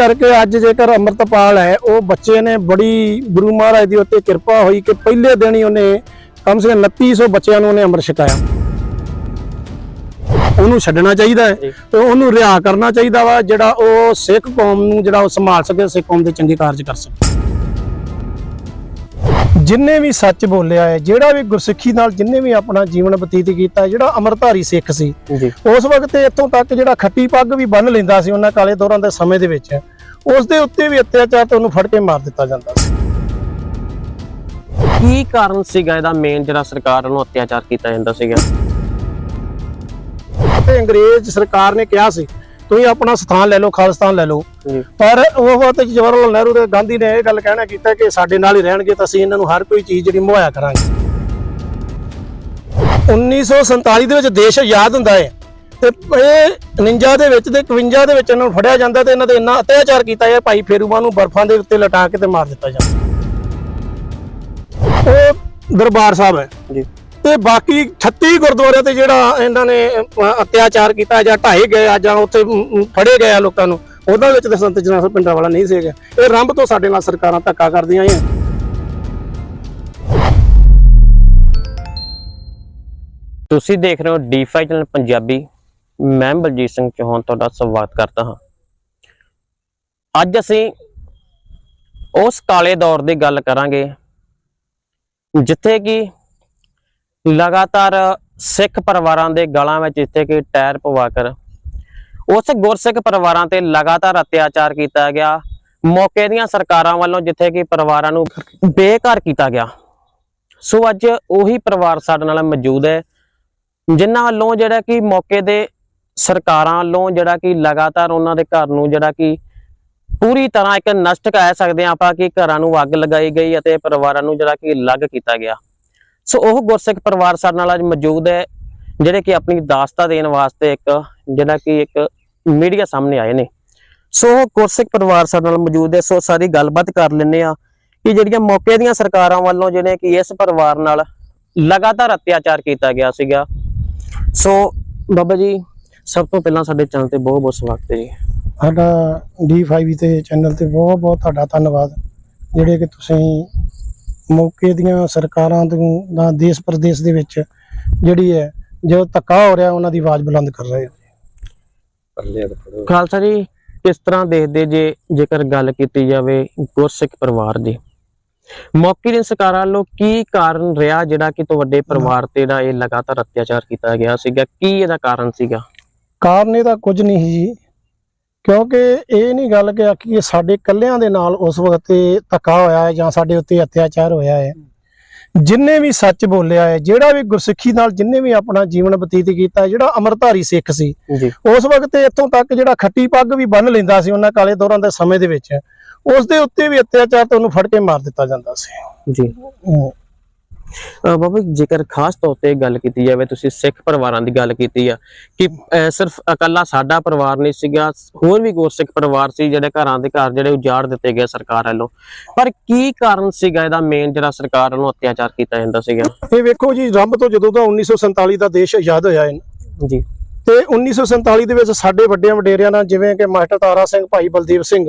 ਕਰਕੇ ਅੱਜ ਜੇਕਰ ਅੰਮ੍ਰਿਤਪਾਲ ਹੈ ਉਹ ਬੱਚੇ ਨੇ ਬੜੀ ਗੁਰੂ ਮਹਾਰਾਜ ਦੀ ਉੱਤੇ ਕਿਰਪਾ ਹੋਈ ਕਿ ਪਹਿਲੇ ਦਿਨ ਹੀ ਉਹਨੇ ਕਮ ਸੇ ਕਮ 2900 ਬੱਚਿਆਂ ਨੂੰ ਉਹਨੇ ਅੰਮ੍ਰਿਤ ਛਕਾਇਆ। ਉਹਨੂੰ ਛੱਡਣਾ ਚਾਹੀਦਾ ਹੈ। ਤੇ ਉਹਨੂੰ ਰਿਹਾ ਕਰਨਾ ਚਾਹੀਦਾ ਵਾ ਜਿਹੜਾ ਉਹ ਸਿੱਖ ਕੌਮ ਨੂੰ ਜਿਹੜਾ ਉਹ ਸੰਭਾਲ ਸਕੇ ਸਿੱਖ ਕੌਮ ਦੇ ਚੰਗੇ ਕਾਰਜ ਕਰ ਸਕੇ। ਜਿੰਨੇ ਵੀ ਸੱਚ ਬੋਲਿਆ ਹੈ ਜਿਹੜਾ ਵੀ ਗੁਰਸਿੱਖੀ ਨਾਲ ਜਿੰਨੇ ਵੀ ਆਪਣਾ ਜੀਵਨ ਬਤੀਤ ਕੀਤਾ ਜਿਹੜਾ ਅੰਮ੍ਰਿਤਧਾਰੀ ਸਿੱਖ ਸੀ ਉਸ ਵਕਤ ਇੱਥੋਂ ਤੱਕ ਜਿਹੜਾ ਖੱਟੀ ਪੱਗ ਵੀ ਬੰਨ ਲੈਂਦਾ ਸੀ ਉਹਨਾਂ ਕਾਲੇ ਦੌਰਾਂ ਦੇ ਸਮੇਂ ਦੇ ਵਿੱਚ ਉਸ ਦੇ ਉੱਤੇ ਵੀ ਅਤਿਆਚਾਰ ਤੇ ਉਹਨੂੰ ਫੜ ਕੇ ਮਾਰ ਦਿੱਤਾ ਜਾਂਦਾ ਸੀ। ਕੀ ਕਾਰਨ ਸੀਗਾ ਇਹਦਾ ਮੇਨ ਜਿਹੜਾ ਸਰਕਾਰ ਨੂੰ ਅਤਿਆਚਾਰ ਕੀਤਾ ਜਾਂਦਾ ਸੀਗਾ? ਤੇ ਅੰਗਰੇਜ਼ ਸਰਕਾਰ ਨੇ ਕਿਹਾ ਸੀ ਤੁਸੀਂ ਆਪਣਾ ਸਥਾਨ ਲੈ ਲਓ ਖਾਲਿਸਤਾਨ ਲੈ ਲਓ। ਪਰ ਉਹ ਵਕਤ ਜਵਾਹਰ ਲਾਲ ਨਹਿਰੂ ਤੇ ਗਾਂਧੀ ਨੇ ਇਹ ਗੱਲ ਕਹਿਣਾ ਕੀਤਾ ਕਿ ਸਾਡੇ ਨਾਲ ਹੀ ਰਹਿਣਗੇ ਤਾਂ ਅਸੀਂ ਇਹਨਾਂ ਨੂੰ ਹਰ ਕੋਈ ਚੀਜ਼ ਜਿਹੜੀ ਮੁਹੱਈਆ ਕਰਾਂਗੇ। 1947 ਦੇ ਵਿੱਚ ਦੇਸ਼ ਆਜ਼ਾਦ ਹੁੰਦਾ ਹੈ। ਤੇ ਇਹ 49 ਦੇ ਵਿੱਚ ਤੇ 51 ਦੇ ਵਿੱਚ ਇਹਨਾਂ ਨੂੰ ਫੜਿਆ ਜਾਂਦਾ ਤੇ ਇਹਨਾਂ ਤੇ ਇੰਨਾ ਅਤਿਆਚਾਰ ਕੀਤਾ ਹੈ ਭਾਈ ਫੇਰੂਮਾ ਨੂੰ ਬਰਫਾਂ ਦੇ ਉੱਤੇ ਲਟਾ ਕੇ ਤੇ ਮਾਰ ਦਿੱਤਾ ਜਾਂਦਾ। ਉਹ ਦਰਬਾਰ ਸਾਹਿਬ ਹੈ। ਜੀ। ਤੇ ਬਾਕੀ 36 ਗੁਰਦੁਆਰਿਆਂ ਤੇ ਜਿਹੜਾ ਇਹਨਾਂ ਨੇ ਅਤਿਆਚਾਰ ਕੀਤਾ ਜਾਂ ਢਾਏ ਗਏ ਆ ਜਾਂ ਉੱਥੇ ਫੜੇ ਗਏ ਆ ਲੋਕਾਂ ਨੂੰ ਉਹਨਾਂ ਵਿੱਚ ਤੇ ਸੰਤ ਜਨਾਬ ਪਿੰਡਾਂ ਵਾਲਾ ਨਹੀਂ ਸੀਗਾ ਇਹ ਰੰਭ ਤੋਂ ਸਾਡੇ ਨਾਲ ਸਰਕਾਰਾਂ ਧੱਕਾ ਕਰਦੀਆਂ ਆਈਆਂ। ਤੁਸੀਂ ਦੇਖ ਰਹੇ ਹੋ ਡੀ5 ਚੈਨਲ ਪੰਜਾਬੀ। ਮੈਂ ਬਲਜੀਤ ਸਿੰਘ ਚੌਹਾਨ ਤੁਹਾਡਾ ਸਵਾਗਤ ਕਰਦਾ ਹਾਂ। ਅੱਜ ਅਸੀਂ ਉਸ ਕਾਲੇ ਦੌਰ ਦੀ ਗੱਲ ਕਰਾਂਗੇ, ਜਿੱਥੇ ਕਿ ਲਗਾਤਾਰ ਸਿੱਖ ਪਰਿਵਾਰਾਂ ਦੇ ਗਲਾਂ ਵਿੱਚ ਜਿੱਥੇ ਕਿ ਟਾਇਰ ਪਵਾ ਕਰ ਉਸ ਗੁਰਸਿੱਖ ਪਰਿਵਾਰਾਂ ਤੇ ਲਗਾਤਾਰ ਅਤਿਆਚਾਰ ਕੀਤਾ ਗਿਆ। ਮੌਕੇ ਦੀਆਂ ਸਰਕਾਰਾਂ ਵੱਲੋਂ ਜਿੱਥੇ ਕਿ ਪਰਿਵਾਰਾਂ ਨੂੰ ਬੇਘਰ ਕੀਤਾ ਗਿਆ। ਸੋ ਅੱਜ ਉਹੀ ਪਰਿਵਾਰ ਸਾਡੇ ਨਾਲ ਮੌਜੂਦ ਹੈ, ਜਿਨ੍ਹਾਂ ਵੱਲੋਂ ਜਿਹੜਾ ਕਿ ਮੌਕੇ ਦੇ ਸਰਕਾਰਾਂ ਵੱਲੋਂ ਜਿਹੜਾ ਕਿ ਲਗਾਤਾਰ ਉਹਨਾਂ ਦੇ ਘਰ ਨੂੰ ਜਿਹੜਾ ਕਿ ਪੂਰੀ ਤਰ੍ਹਾਂ ਇੱਕ ਨਸ਼ਟ ਕਹਿ ਸਕਦੇ ਹਾਂ ਆਪਾਂ ਕਿ ਘਰਾਂ ਨੂੰ ਅੱਗ ਲਗਾਈ ਗਈ ਅਤੇ ਪਰਿਵਾਰਾਂ ਨੂੰ ਜਿਹੜਾ ਕਿ ਅਲੱਗ ਕੀਤਾ ਗਿਆ। ਸੋ ਉਹ ਗੁਰਸਿੱਖ ਪਰਿਵਾਰ ਸਾਡੇ ਨਾਲ ਅੱਜ ਮੌਜੂਦ ਹੈ, ਜਿਹੜੇ ਕਿ ਆਪਣੀ ਦਾਸਤਾ ਦੇਣ ਵਾਸਤੇ ਇੱਕ ਜਿਹੜਾ ਕਿ ਇੱਕ ਮੀਡੀਆ ਸਾਹਮਣੇ ਆਏ ਨੇ। ਸੋ ਉਹ ਗੁਰਸਿੱਖ ਪਰਿਵਾਰ ਸਾਡੇ ਨਾਲ ਮੌਜੂਦ ਹੈ, ਸੋ ਸਾਰੀ ਗੱਲਬਾਤ ਕਰ ਲੈਂਦੇ ਆ ਕਿ ਜਿਹੜੀਆਂ ਮੌਕੇ ਦੀਆਂ ਸਰਕਾਰਾਂ ਵੱਲੋਂ ਜਿਹੜੇ ਕਿ ਇਸ ਪਰਿਵਾਰ ਨਾਲ ਲਗਾਤਾਰ ਅਤਿਆਚਾਰ ਕੀਤਾ ਗਿਆ ਸੀਗਾ। ਸੋ ਬਾਬਾ ਜੀ ਸਭ ਤੋਂ ਪਹਿਲਾਂ ਸਾਡੇ ਚੈਨਲ ਤੇ ਬਹੁਤ ਬਹੁਤ ਸਵਾਗਤ ਹੈ ਜੀ। ਸਾਡਾ D5 ਤੇ ਚੈਨਲ ਤੇ ਬਹੁਤ ਬਹੁਤ ਤੁਹਾਡਾ ਧੰਨਵਾਦ ਜਿਹੜੇ ਕਿ ਤੁਸੀਂ ਮੌਕੇ ਦੀਆਂ ਸਰਕਾਰਾਂ ਤੋਂ ਦਾ ਦੇਸ਼ ਪ੍ਰਦੇਸ਼ ਦੇ ਵਿੱਚ ਜਿਹੜੀ ਹੈ ਜੋ ਧੱਕਾ ਹੋ ਰਿਹਾ ਉਹਨਾਂ ਦੀ ਆਵਾਜ਼ ਬੁਲੰਦ ਕਰ ਰਹੇ ਹੋ। ਖਾਲਸਾ ਜੀ ਕਿਸ ਤਰ੍ਹਾਂ ਦੇਖਦੇ ਜੇ ਜੇਕਰ ਗੱਲ ਕੀਤੀ ਜਾਵੇ ਗੁਰਸਿੱਖ ਪਰਿਵਾਰ ਦੀ? ਮੌਕੇ ਦੀਆਂ ਸਰਕਾਰਾਂ ਵੱਲੋਂ ਕੀ ਕਾਰਨ ਰਿਹਾ ਜਿਹੜਾ ਕਿ ਤੁਹਾਡੇ ਪਰਿਵਾਰ ਤੇ ਜਿਹੜਾ ਇਹ ਲਗਾਤਾਰ ਅਤਿਆਚਾਰ ਕੀਤਾ ਗਿਆ ਸੀਗਾ? ਕੀ ਇਹਦਾ ਕਾਰਨ ਸੀਗਾ? ਕਾਰਨ ਇਹਦਾ ਕੁਝ ਨਹੀਂ ਜੀ। ਕਿਉਂਕਿ ਇਹ ਨਹੀਂ ਗੱਲ ਕਿ ਆਖੀ ਸਾਡੇ ਕੱਲਿਆਂ ਦੇ ਨਾਲ ਉਸ ਵਕਤ ਤੇ ਧੱਕਾ ਹੋਇਆ ਹੈ ਜਾਂ ਸਾਡੇ ਉੱਤੇ ਅਤਿਆਚਾਰ ਹੋਇਆ ਹੈ। ਜਿੰਨੇ ਵੀ ਸੱਚ ਬੋਲਿਆ ਹੈ ਜਿਹੜਾ ਵੀ ਗੁਰਸਿੱਖੀ ਨਾਲ ਜਿੰਨੇ ਵੀ ਆਪਣਾ ਜੀਵਨ ਬਤੀਤ ਕੀਤਾ ਜਿਹੜਾ ਅੰਮ੍ਰਿਤਧਾਰੀ ਸਿੱਖ ਸੀ ਉਸ ਵਕਤ ਤੇ ਇੱਥੋਂ ਤੱਕ ਜਿਹੜਾ ਖੱਟੀ ਪੱਗ ਵੀ ਬੰਨ ਲੈਂਦਾ ਸੀ ਉਹਨਾਂ ਕਾਲੇ ਦੌਰਾਂ ਦੇ ਸਮੇਂ ਦੇ ਵਿੱਚ ਉਸ ਦੇ ਉੱਤੇ ਵੀ ਅਤਿਆਚਾਰ ਤੇ ਉਹਨੂੰ ਫੜ ਕੇ ਮਾਰ ਦਿੱਤਾ ਜਾਂਦਾ ਸੀ। ਜੀ। ਬਾਬਾ ਜੇਕਰ ਖਾਸ ਤੌਰ ਤੇ ਗੱਲ ਕੀਤੀ ਜਾਵੇ ਤੁਸੀਂ ਸਿੱਖ ਪਰਿਵਾਰਾਂ ਦੀ ਗੱਲ ਕੀਤੀ ਆ ਕਿ ਸਿਰਫ ਇਕੱਲਾ ਸਾਡਾ ਪਰਿਵਾਰ ਨਹੀਂ ਸੀਗਾ ਹੋਰ ਵੀ ਗੁਰਸਿੱਖ ਪਰਿਵਾਰ ਸੀ ਜਿਹੜੇ ਘਰਾਂ ਦੇ ਘਰ ਜਿਹੜੇ ਉਜਾੜ ਦਿੱਤੇ ਗਏ ਸਰਕਾਰ ਵੱਲੋਂ। ਪਰ ਕੀ ਕਾਰਨ ਸੀਗਾ ਇਹਦਾ ਮੇਨ ਜਿਹੜਾ ਸਰਕਾਰ ਵੱਲੋਂ ਅਤਿਆਚਾਰ ਕੀਤਾ ਜਾਂਦਾ ਸੀਗਾ? ਇਹ ਵੇਖੋ ਜੀ ਰੰਭ ਤੋਂ ਜਦੋਂ ਦਾ 1947 ਦਾ ਦੇਸ਼ ਆਜ਼ਾਦ ਹੋਇਆ ਹੈ ਜੀ। ਤੇ 1947 ਦੇ ਵਿੱਚ ਸਾਡੇ ਵੱਡਿਆਂ ਵਡੇਰਿਆਂ ਨਾਲ ਜਿਵੇਂ ਕਿ ਮਾਸਟਰ ਤਾਰਾ ਸਿੰਘ ਭਾਈ ਬਲਦੇਵ ਸਿੰਘ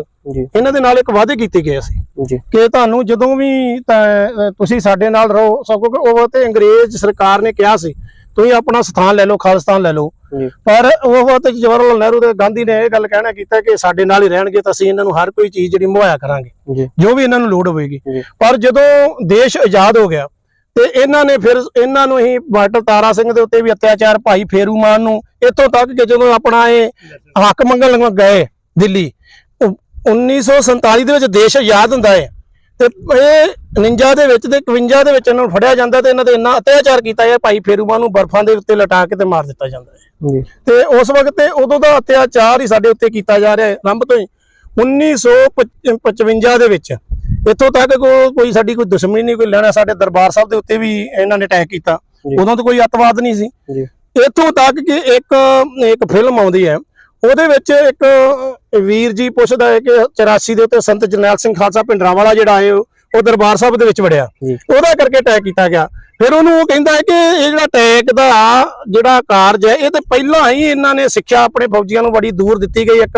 ਇਹਨਾਂ ਦੇ ਨਾਲ ਇੱਕ ਵਾਅਦੇ ਕੀਤੇ ਗਏ ਸੀ ਜੀ। ਕਿ ਤੁਹਾਨੂੰ ਜਦੋਂ ਵੀ ਤਾਂ- ਤੁਸੀਂ ਸਾਡੇ ਨਾਲ ਰਹੋ ਸਭ ਕਿਉਂਕਿ ਉਹ ਤੇ ਅੰਗਰੇਜ਼ ਸਰਕਾਰ ਨੇ ਕਿਹਾ ਸੀ ਤੁਸੀਂ ਆਪਣਾ ਸਥਾਨ ਲੈ ਲਓ ਖਾਲਿਸਤਾਨ ਲੈ ਲਓ। ਪਰ ਉਹ ਵਕਤ ਜਵਾਹਰ ਲਾਲ ਨਹਿਰੂ ਤੇ ਗਾਂਧੀ ਨੇ ਇਹ ਗੱਲ ਕਹਿਣਾ ਕੀਤਾ ਕਿ ਸਾਡੇ ਨਾਲ ਹੀ ਰਹਿਣਗੇ ਤਾਂ ਅਸੀਂ ਇਹਨਾਂ ਨੂੰ ਹਰ ਕੋਈ ਚੀਜ਼ ਜਿਹੜੀ ਮੁਹੱਈਆ ਕਰਾਂਗੇ ਜੀ। ਵੀ ਇਹਨਾਂ ਨੂੰ ਲੋੜ ਹੋਵੇਗੀ ਪਰ ਜਦੋਂ ਦੇਸ਼ ਆਜ਼ਾਦ ਹੋ ਗਿਆ ਤੇ ਇਹਨਾਂ ਨੇ ਫਿਰ ਇਹਨਾਂ ਨੂੰ ਹੀ ਮਾਸਟਰ ਤਾਰਾ ਸਿੰਘ ਦੇ ਉੱਤੇ ਵੀ ਅਤਿਆਚਾਰ ਭਾਈ ਫੇਰੂਮਾਨ ਨੂੰ। ਇੱਥੋਂ ਤੱਕ ਕਿ ਜਦੋਂ ਆਪਣਾ ਇਹ ਹੱਕ ਮੰਗਣ ਲੱਗ ਗਏ ਦਿੱਲੀ ਉਹ 1947 ਦੇ ਵਿੱਚ ਦੇਸ਼ ਆਜ਼ਾਦ ਹੁੰਦਾ ਹੈ। ਤੇ ਇਹ 49 ਦੇ ਵਿੱਚ ਤੇ 51 ਦੇ ਵਿੱਚ ਇਹਨਾਂ ਨੂੰ ਫੜਿਆ ਜਾਂਦਾ ਤੇ ਇਹਨਾਂ ਤੇ ਇੰਨਾ ਅਤਿਆਚਾਰ ਕੀਤਾ ਹੈ ਭਾਈ ਫੇਰੂਮਾਨ ਨੂੰ ਬਰਫਾਂ ਦੇ ਉੱਤੇ ਲਟਾ ਕੇ ਤੇ ਮਾਰ ਦਿੱਤਾ ਜਾਂਦਾ ਹੈ। ਤੇ ਉਸ ਵਕਤ ਤੇ ਉਦੋਂ ਦਾ ਅਤਿਆਚਾਰ ਹੀ ਸਾਡੇ ਉੱਤੇ ਕੀਤਾ ਜਾ ਰਿਹਾ ਹੈ ਰੰਭ ਤੋਂ ਹੀ। 1955 ਦੇ ਵਿੱਚ ਇੱਥੋਂ ਤੱਕ ਕੋਈ ਸਾਡੀ ਕੋਈ ਦੁਸ਼ਮਣੀ ਨਹੀਂ ਕੋਈ ਲੈਣਾ ਸਾਡੇ ਦਰਬਾਰ ਸਾਹਿਬ ਦੇ ਉੱਤੇ ਵੀ ਇਹਨਾਂ ਨੇ ਅਟੈਕ ਕੀਤਾ। ਉਦੋਂ ਤਾਂ ਕੋਈ ਅੱਤਵਾਦ ਨਹੀਂ ਸੀ। ਇੱਥੋਂ ਤੱਕ ਕਿ ਇੱਕ ਇੱਕ ਫਿਲਮ ਆਉਂਦੀ ਹੈ ਉਹਦੇ ਵਿੱਚ ਇੱਕ ਵੀਰ ਜੀ ਪੁੱਛਦਾ ਹੈ ਕਿ 84 ਦੇ ਉੱਤੇ ਸੰਤ ਜਰਨੈਲ ਸਿੰਘ ਖਾਲਸਾ ਪਿੰਡਰਾਂਵਾਲਾ ਜਿਹੜਾ ਹੈ ਉਹ ਦਰਬਾਰ ਸਾਹਿਬ ਦੇ ਵਿੱਚ ਵੜਿਆ। ਉਹਦਾ ਕਰਕੇ ਅਟੈਕ ਕੀਤਾ ਗਿਆ। ਫਿਰ ਉਹਨੂੰ ਉਹ ਕਹਿੰਦਾ ਹੈ ਕਿ ਇਹ ਜਿਹੜਾ ਟੈਕ ਦਾ ਜਿਹੜਾ ਕਾਰਜ ਹੈ ਇਹ ਤੇ ਪਹਿਲਾਂ ਹੀ ਇਹਨਾਂ ਨੇ ਸਿੱਖਿਆ ਆਪਣੇ ਫੌਜੀਆਂ ਨੂੰ ਬੜੀ ਦੂਰ ਦਿੱਤੀ ਗਈ ਇੱਕ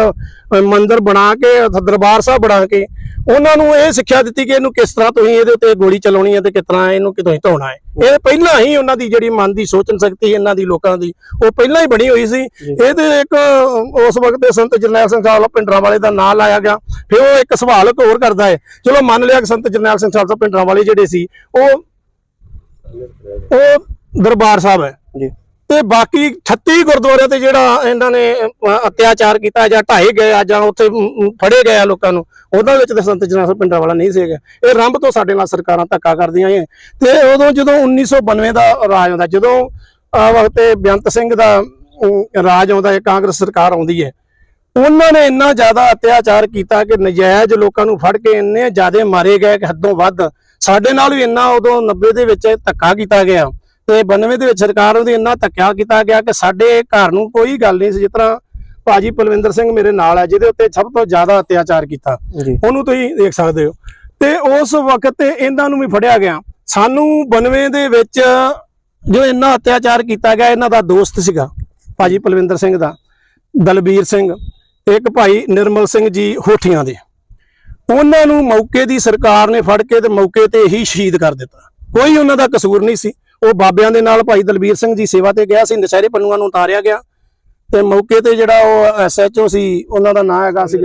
ਮੰਦਿਰ ਬਣਾ ਕੇ ਦਰਬਾਰ ਸਾਹਿਬ ਬਣਾ ਕੇ। ਉਹਨਾਂ ਨੂੰ ਇਹ ਸਿੱਖਿਆ ਦਿੱਤੀ ਕਿ ਇਹਨੂੰ ਕਿਸ ਤਰ੍ਹਾਂ ਤੁਸੀਂ ਇਹਦੇ ਉੱਤੇ ਗੋਲੀ ਚਲਾਉਣੀ ਹੈ ਤੇ ਕਿਸ ਤਰ੍ਹਾਂ ਇਹਨੂੰ ਕਿ ਤੁਸੀਂ ਧੋਣਾ ਹੈ। ਇਹ ਪਹਿਲਾਂ ਹੀ ਉਹਨਾਂ ਦੀ ਜਿਹੜੀ ਮਨ ਦੀ ਸੋਚਣ ਸ਼ਕਤੀ ਇਹਨਾਂ ਦੀ ਲੋਕਾਂ ਦੀ ਉਹ ਪਹਿਲਾਂ ਹੀ ਬਣੀ ਹੋਈ ਸੀ। ਇਹ ਤੇ ਇੱਕ ਉਸ ਵਕਤ ਦੇ ਸੰਤ ਜਰਨੈਲ ਸਿੰਘ ਸਾਹਿਬ ਪਿੰਡਰਾਂ ਵਾਲੇ ਦਾ ਨਾਂ ਲਾਇਆ ਗਿਆ। ਫਿਰ ਉਹ ਇੱਕ ਸਵਾਲ ਹੋਰ ਕਰਦਾ ਹੈ। ਚਲੋ ਮੰਨ ਲਿਆ ਕਿ ਸੰਤ ਜਰਨੈਲ ਸਿੰਘ ਸਾਹਿਬ ਪਿੰਡਰਾਂ ਵਾਲੇ ਜਿਹੜੇ ਸੀ ਉਹ ਉਹ ਦਰਬਾਰ ਸਾਹਿਬ ਹੈ। ਜੀ। ਤੇ ਬਾਕੀ 38 ਗੁਰਦੁਆਰਿਆਂ ਤੇ ਜਿਹੜਾ ਇਹਨਾਂ ਨੇ ਅਤਿਆਚਾਰ ਕੀਤਾ ਜਾਂ ਢਾਏ ਗਏ ਜਾਂ ਉੱਥੇ ਫੜੇ ਗਏ ਆ ਲੋਕਾਂ ਨੂੰ ਉਹਨਾਂ ਵਿੱਚ ਤੇ ਸੰਤ ਪਿੰਡਾਂ ਵਾਲਾ ਨਹੀਂ ਸੀਗਾ ਇਹ ਰੰਭ ਤੋਂ ਸਾਡੇ ਨਾਲ ਸਰਕਾਰਾਂ ਧੱਕਾ ਕਰਦੀਆਂ ਏ ਤੇ ਉਦੋਂ ਜਦੋਂ 1992 ਦਾ ਰਾਜ ਆਉਂਦਾ ਜਦੋਂ ਆ ਵਕਤੇ ਬੇਅੰਤ ਸਿੰਘ ਦਾ ਰਾਜ ਆਉਂਦਾ ਹੈ ਕਾਂਗਰਸ ਸਰਕਾਰ ਆਉਂਦੀ ਹੈ ਉਹਨਾਂ ਨੇ ਇੰਨਾ ਜ਼ਿਆਦਾ ਅਤਿਆਚਾਰ ਕੀਤਾ ਕਿ ਨਜਾਇਜ਼ ਲੋਕਾਂ ਨੂੰ ਫੜ ਕੇ ਇੰਨੇ ਜ਼ਿਆਦੇ ਮਾਰੇ ਗਏ ਕਿ ਹੱਦੋਂ ਵੱਧ ਸਾਡੇ ਨਾਲ ਵੀ ਇੰਨਾ ਉਦੋਂ 90 ਦੇ ਵਿੱਚ ਧੱਕਾ ਕੀਤਾ ਗਿਆ ਤੇ 92 ਦੇ ਵਿੱਚ ਸਰਕਾਰ ਉਹਦੀ ਇੰਨਾ ਧੱਕਾ ਕੀਤਾ ਗਿਆ ਕਿ ਸਾਡੇ ਘਰ ਨੂੰ ਕੋਈ ਗੱਲ ਨਹੀਂ ਸੀ। ਜਿਸ ਤਰ੍ਹਾਂ ਭਾਜੀ ਪਲਵਿੰਦਰ ਸਿੰਘ ਮੇਰੇ ਨਾਲ ਹੈ ਜਿਹਦੇ ਉੱਤੇ ਸਭ ਤੋਂ ਜ਼ਿਆਦਾ ਅਤਿਆਚਾਰ ਕੀਤਾ। ਉਹਨੂੰ ਤੁਸੀਂ ਦੇਖ ਸਕਦੇ ਹੋ। ਤੇ ਉਸ ਵਕਤ ਤੇ ਇਹਨਾਂ ਨੂੰ ਵੀ ਫੜਿਆ ਗਿਆ। ਸਾਨੂੰ 92 ਦੇ ਵਿੱਚ ਜੋ ਇੰਨਾ ਅਤਿਆਚਾਰ ਕੀਤਾ ਗਿਆ ਇਹਨਾਂ ਦਾ ਦੋਸਤ ਸੀਗਾ ਭਾਜੀ ਪਲਵਿੰਦਰ ਸਿੰਘ ਦਾ ਦਲਬੀਰ ਸਿੰਘ ਇੱਕ ਭਾਈ ਨਿਰਮਲ ਸਿੰਘ ਜੀ ਹੋਠੀਆਂ ਦੇ। ਉਹਨਾਂ ਨੂੰ ਮੌਕੇ ਦੀ ਸਰਕਾਰ ਨੇ ਫੜ ਕੇ ਤੇ ਮੌਕੇ ਤੇ ਹੀ ਸ਼ਹੀਦ ਕਰ ਦਿੱਤਾ। ਕੋਈ ਉਹਨਾਂ ਦਾ ਕਸੂਰ ਨਹੀਂ ਸੀ। ਉਹ ਬਾਬਿਆਂ ਦੇ ਨਾਲ ਭਾਈ ਦਲਬੀਰ ਸਿੰਘ ਜੀ ਸੇਵਾ ਤੇ ਗਿਆ ਸੀ ਨਸ਼ਹਿਰੇ ਪੰਨੂਆਂ ਨੂੰ ਉਤਾਰਿਆ ਗਿਆ। ਤੇ ਮੌਕੇ ਤੇ ਜਿਹੜਾ ਉਹ ਐਸਐਚਓ ਸੀ ਉਹਨਾਂ ਦਾ ਨਾਮ ਹੈਗਾ ਸੀ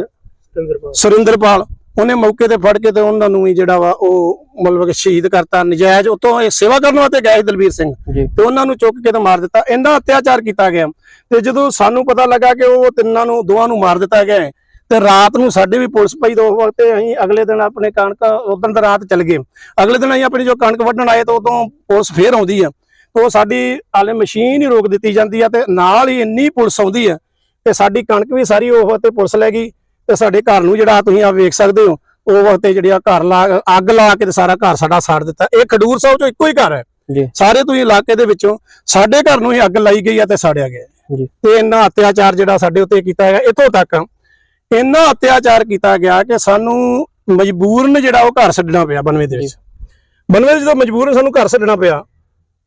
ਸੁਰਿੰਦਰਪਾਲ। ਉਹਨੇ ਮੌਕੇ ਤੇ ਫੜ ਕੇ ਤੇ ਉਹਨਾਂ ਨੂੰ ਵੀ ਜਿਹੜਾ ਵਾ ਉਹ ਮਤਲਬ ਕਿ ਸ਼ਹੀਦ ਕਰਤਾ। ਨਜਾਇਜ਼ ਉਤੋਂ ਇਹ ਸੇਵਾ ਕਰਨ ਵਾਸਤੇ ਗਏ ਸੀ ਦਲਬੀਰ ਸਿੰਘ। ਤੇ ਉਹਨਾਂ ਨੂੰ ਚੁੱਕ ਕੇ ਤੇ ਮਾਰ ਦਿੱਤਾ। ਇੰਨਾ ਅਤਿਆਚਾਰ ਕੀਤਾ ਗਿਆ। ਤੇ ਜਦੋਂ ਸਾਨੂੰ ਪਤਾ ਲੱਗਾ ਕਿ ਉਹ ਤਿੰਨਾਂ ਨੂੰ ਦੋਵਾਂ ਨੂੰ ਮਾਰ ਦਿੱਤਾ ਗਿਆ ਹੈ, ਤੇ ਰਾਤ ਨੂੰ ਸਾਡੇ ਵੀ ਪੁਲਿਸ ਪਈ ਦੋ ਵਕਤ ਅਸੀਂ ਅਗਲੇ ਦਿਨ ਆਪਣੇ ਕਣਕ ਉਦੋਂ ਦੀ ਰਾਤ ਚੱਲ ਗਏ। ਅਗਲੇ ਦਿਨ ਅਸੀਂ ਆਪਣੀ ਜੋ ਕਣਕ ਵੱਢਣ ਆਏ ਤਾਂ ਉਦੋਂ ਪੁਲਿਸ ਫੇਰ ਆਉਂਦੀ ਆ। ਉਹ ਸਾਡੀ ਹਾਲੇ ਮਸ਼ੀਨ ਹੀ ਰੋਕ ਦਿੱਤੀ ਜਾਂਦੀ ਆ ਤੇ ਨਾਲ ਹੀ ਇੰਨੀ ਪੁਲਿਸ ਆਉਂਦੀ ਆ ਤੇ ਸਾਡੀ ਕਣਕ ਵੀ ਸਾਰੀ ਉਹ ਤੇ ਪੁਲਿਸ ਲੈ ਗਈ ਤੇ ਸਾਡੇ ਘਰ ਨੂੰ ਜਿਹੜਾ ਤੁਸੀਂ ਆ ਵੇਖ ਸਕਦੇ ਹੋ ਉਹ ਵਕਤ ਤੇ ਜਿਹੜੀ ਆ ਘਰ ਲਾ ਅੱਗ ਲਾ ਕੇ ਤੇ ਸਾਰਾ ਘਰ ਸਾਡਾ ਸਾੜ ਦਿੱਤਾ। ਇਹ ਖਡੂਰ ਸਾਹਿਬ ਚੋਂ ਇੱਕੋ ਹੀ ਘਰ ਹੈ। ਜੀ। ਸਾਰੇ ਤੁਸੀਂ ਇਲਾਕੇ ਦੇ ਵਿੱਚੋਂ ਸਾਡੇ ਘਰ ਨੂੰ ਹੀ ਅੱਗ ਲਾਈ ਗਈ ਆ ਤੇ ਸਾੜਿਆ ਗਿਆ। ਜੀ। ਤੇ ਇੰਨਾ ਅਤਿਆਚਾਰ ਜਿਹੜਾ ਸਾਡੇ ਉੱਤੇ ਕੀਤਾ ਗਿਆ ਇਥੋਂ ਤੱਕ ਇੰਨਾ ਅਤਿਆਚਾਰ ਕੀਤਾ ਗਿਆ ਕਿ ਸਾਨੂੰ ਮਜਬੂਰਨ ਜਿਹੜਾ ਉਹ ਘਰ ਛੱਡਣਾ ਪਿਆ ਬਨਵੇ ਦੇ ਵਿੱਚ। ਬਨਵੇ ਦੇ ਜਦੋਂ ਮਜਬੂਰਨ ਸਾਨੂੰ ਘਰ ਛੱਡਣਾ ਪਿਆ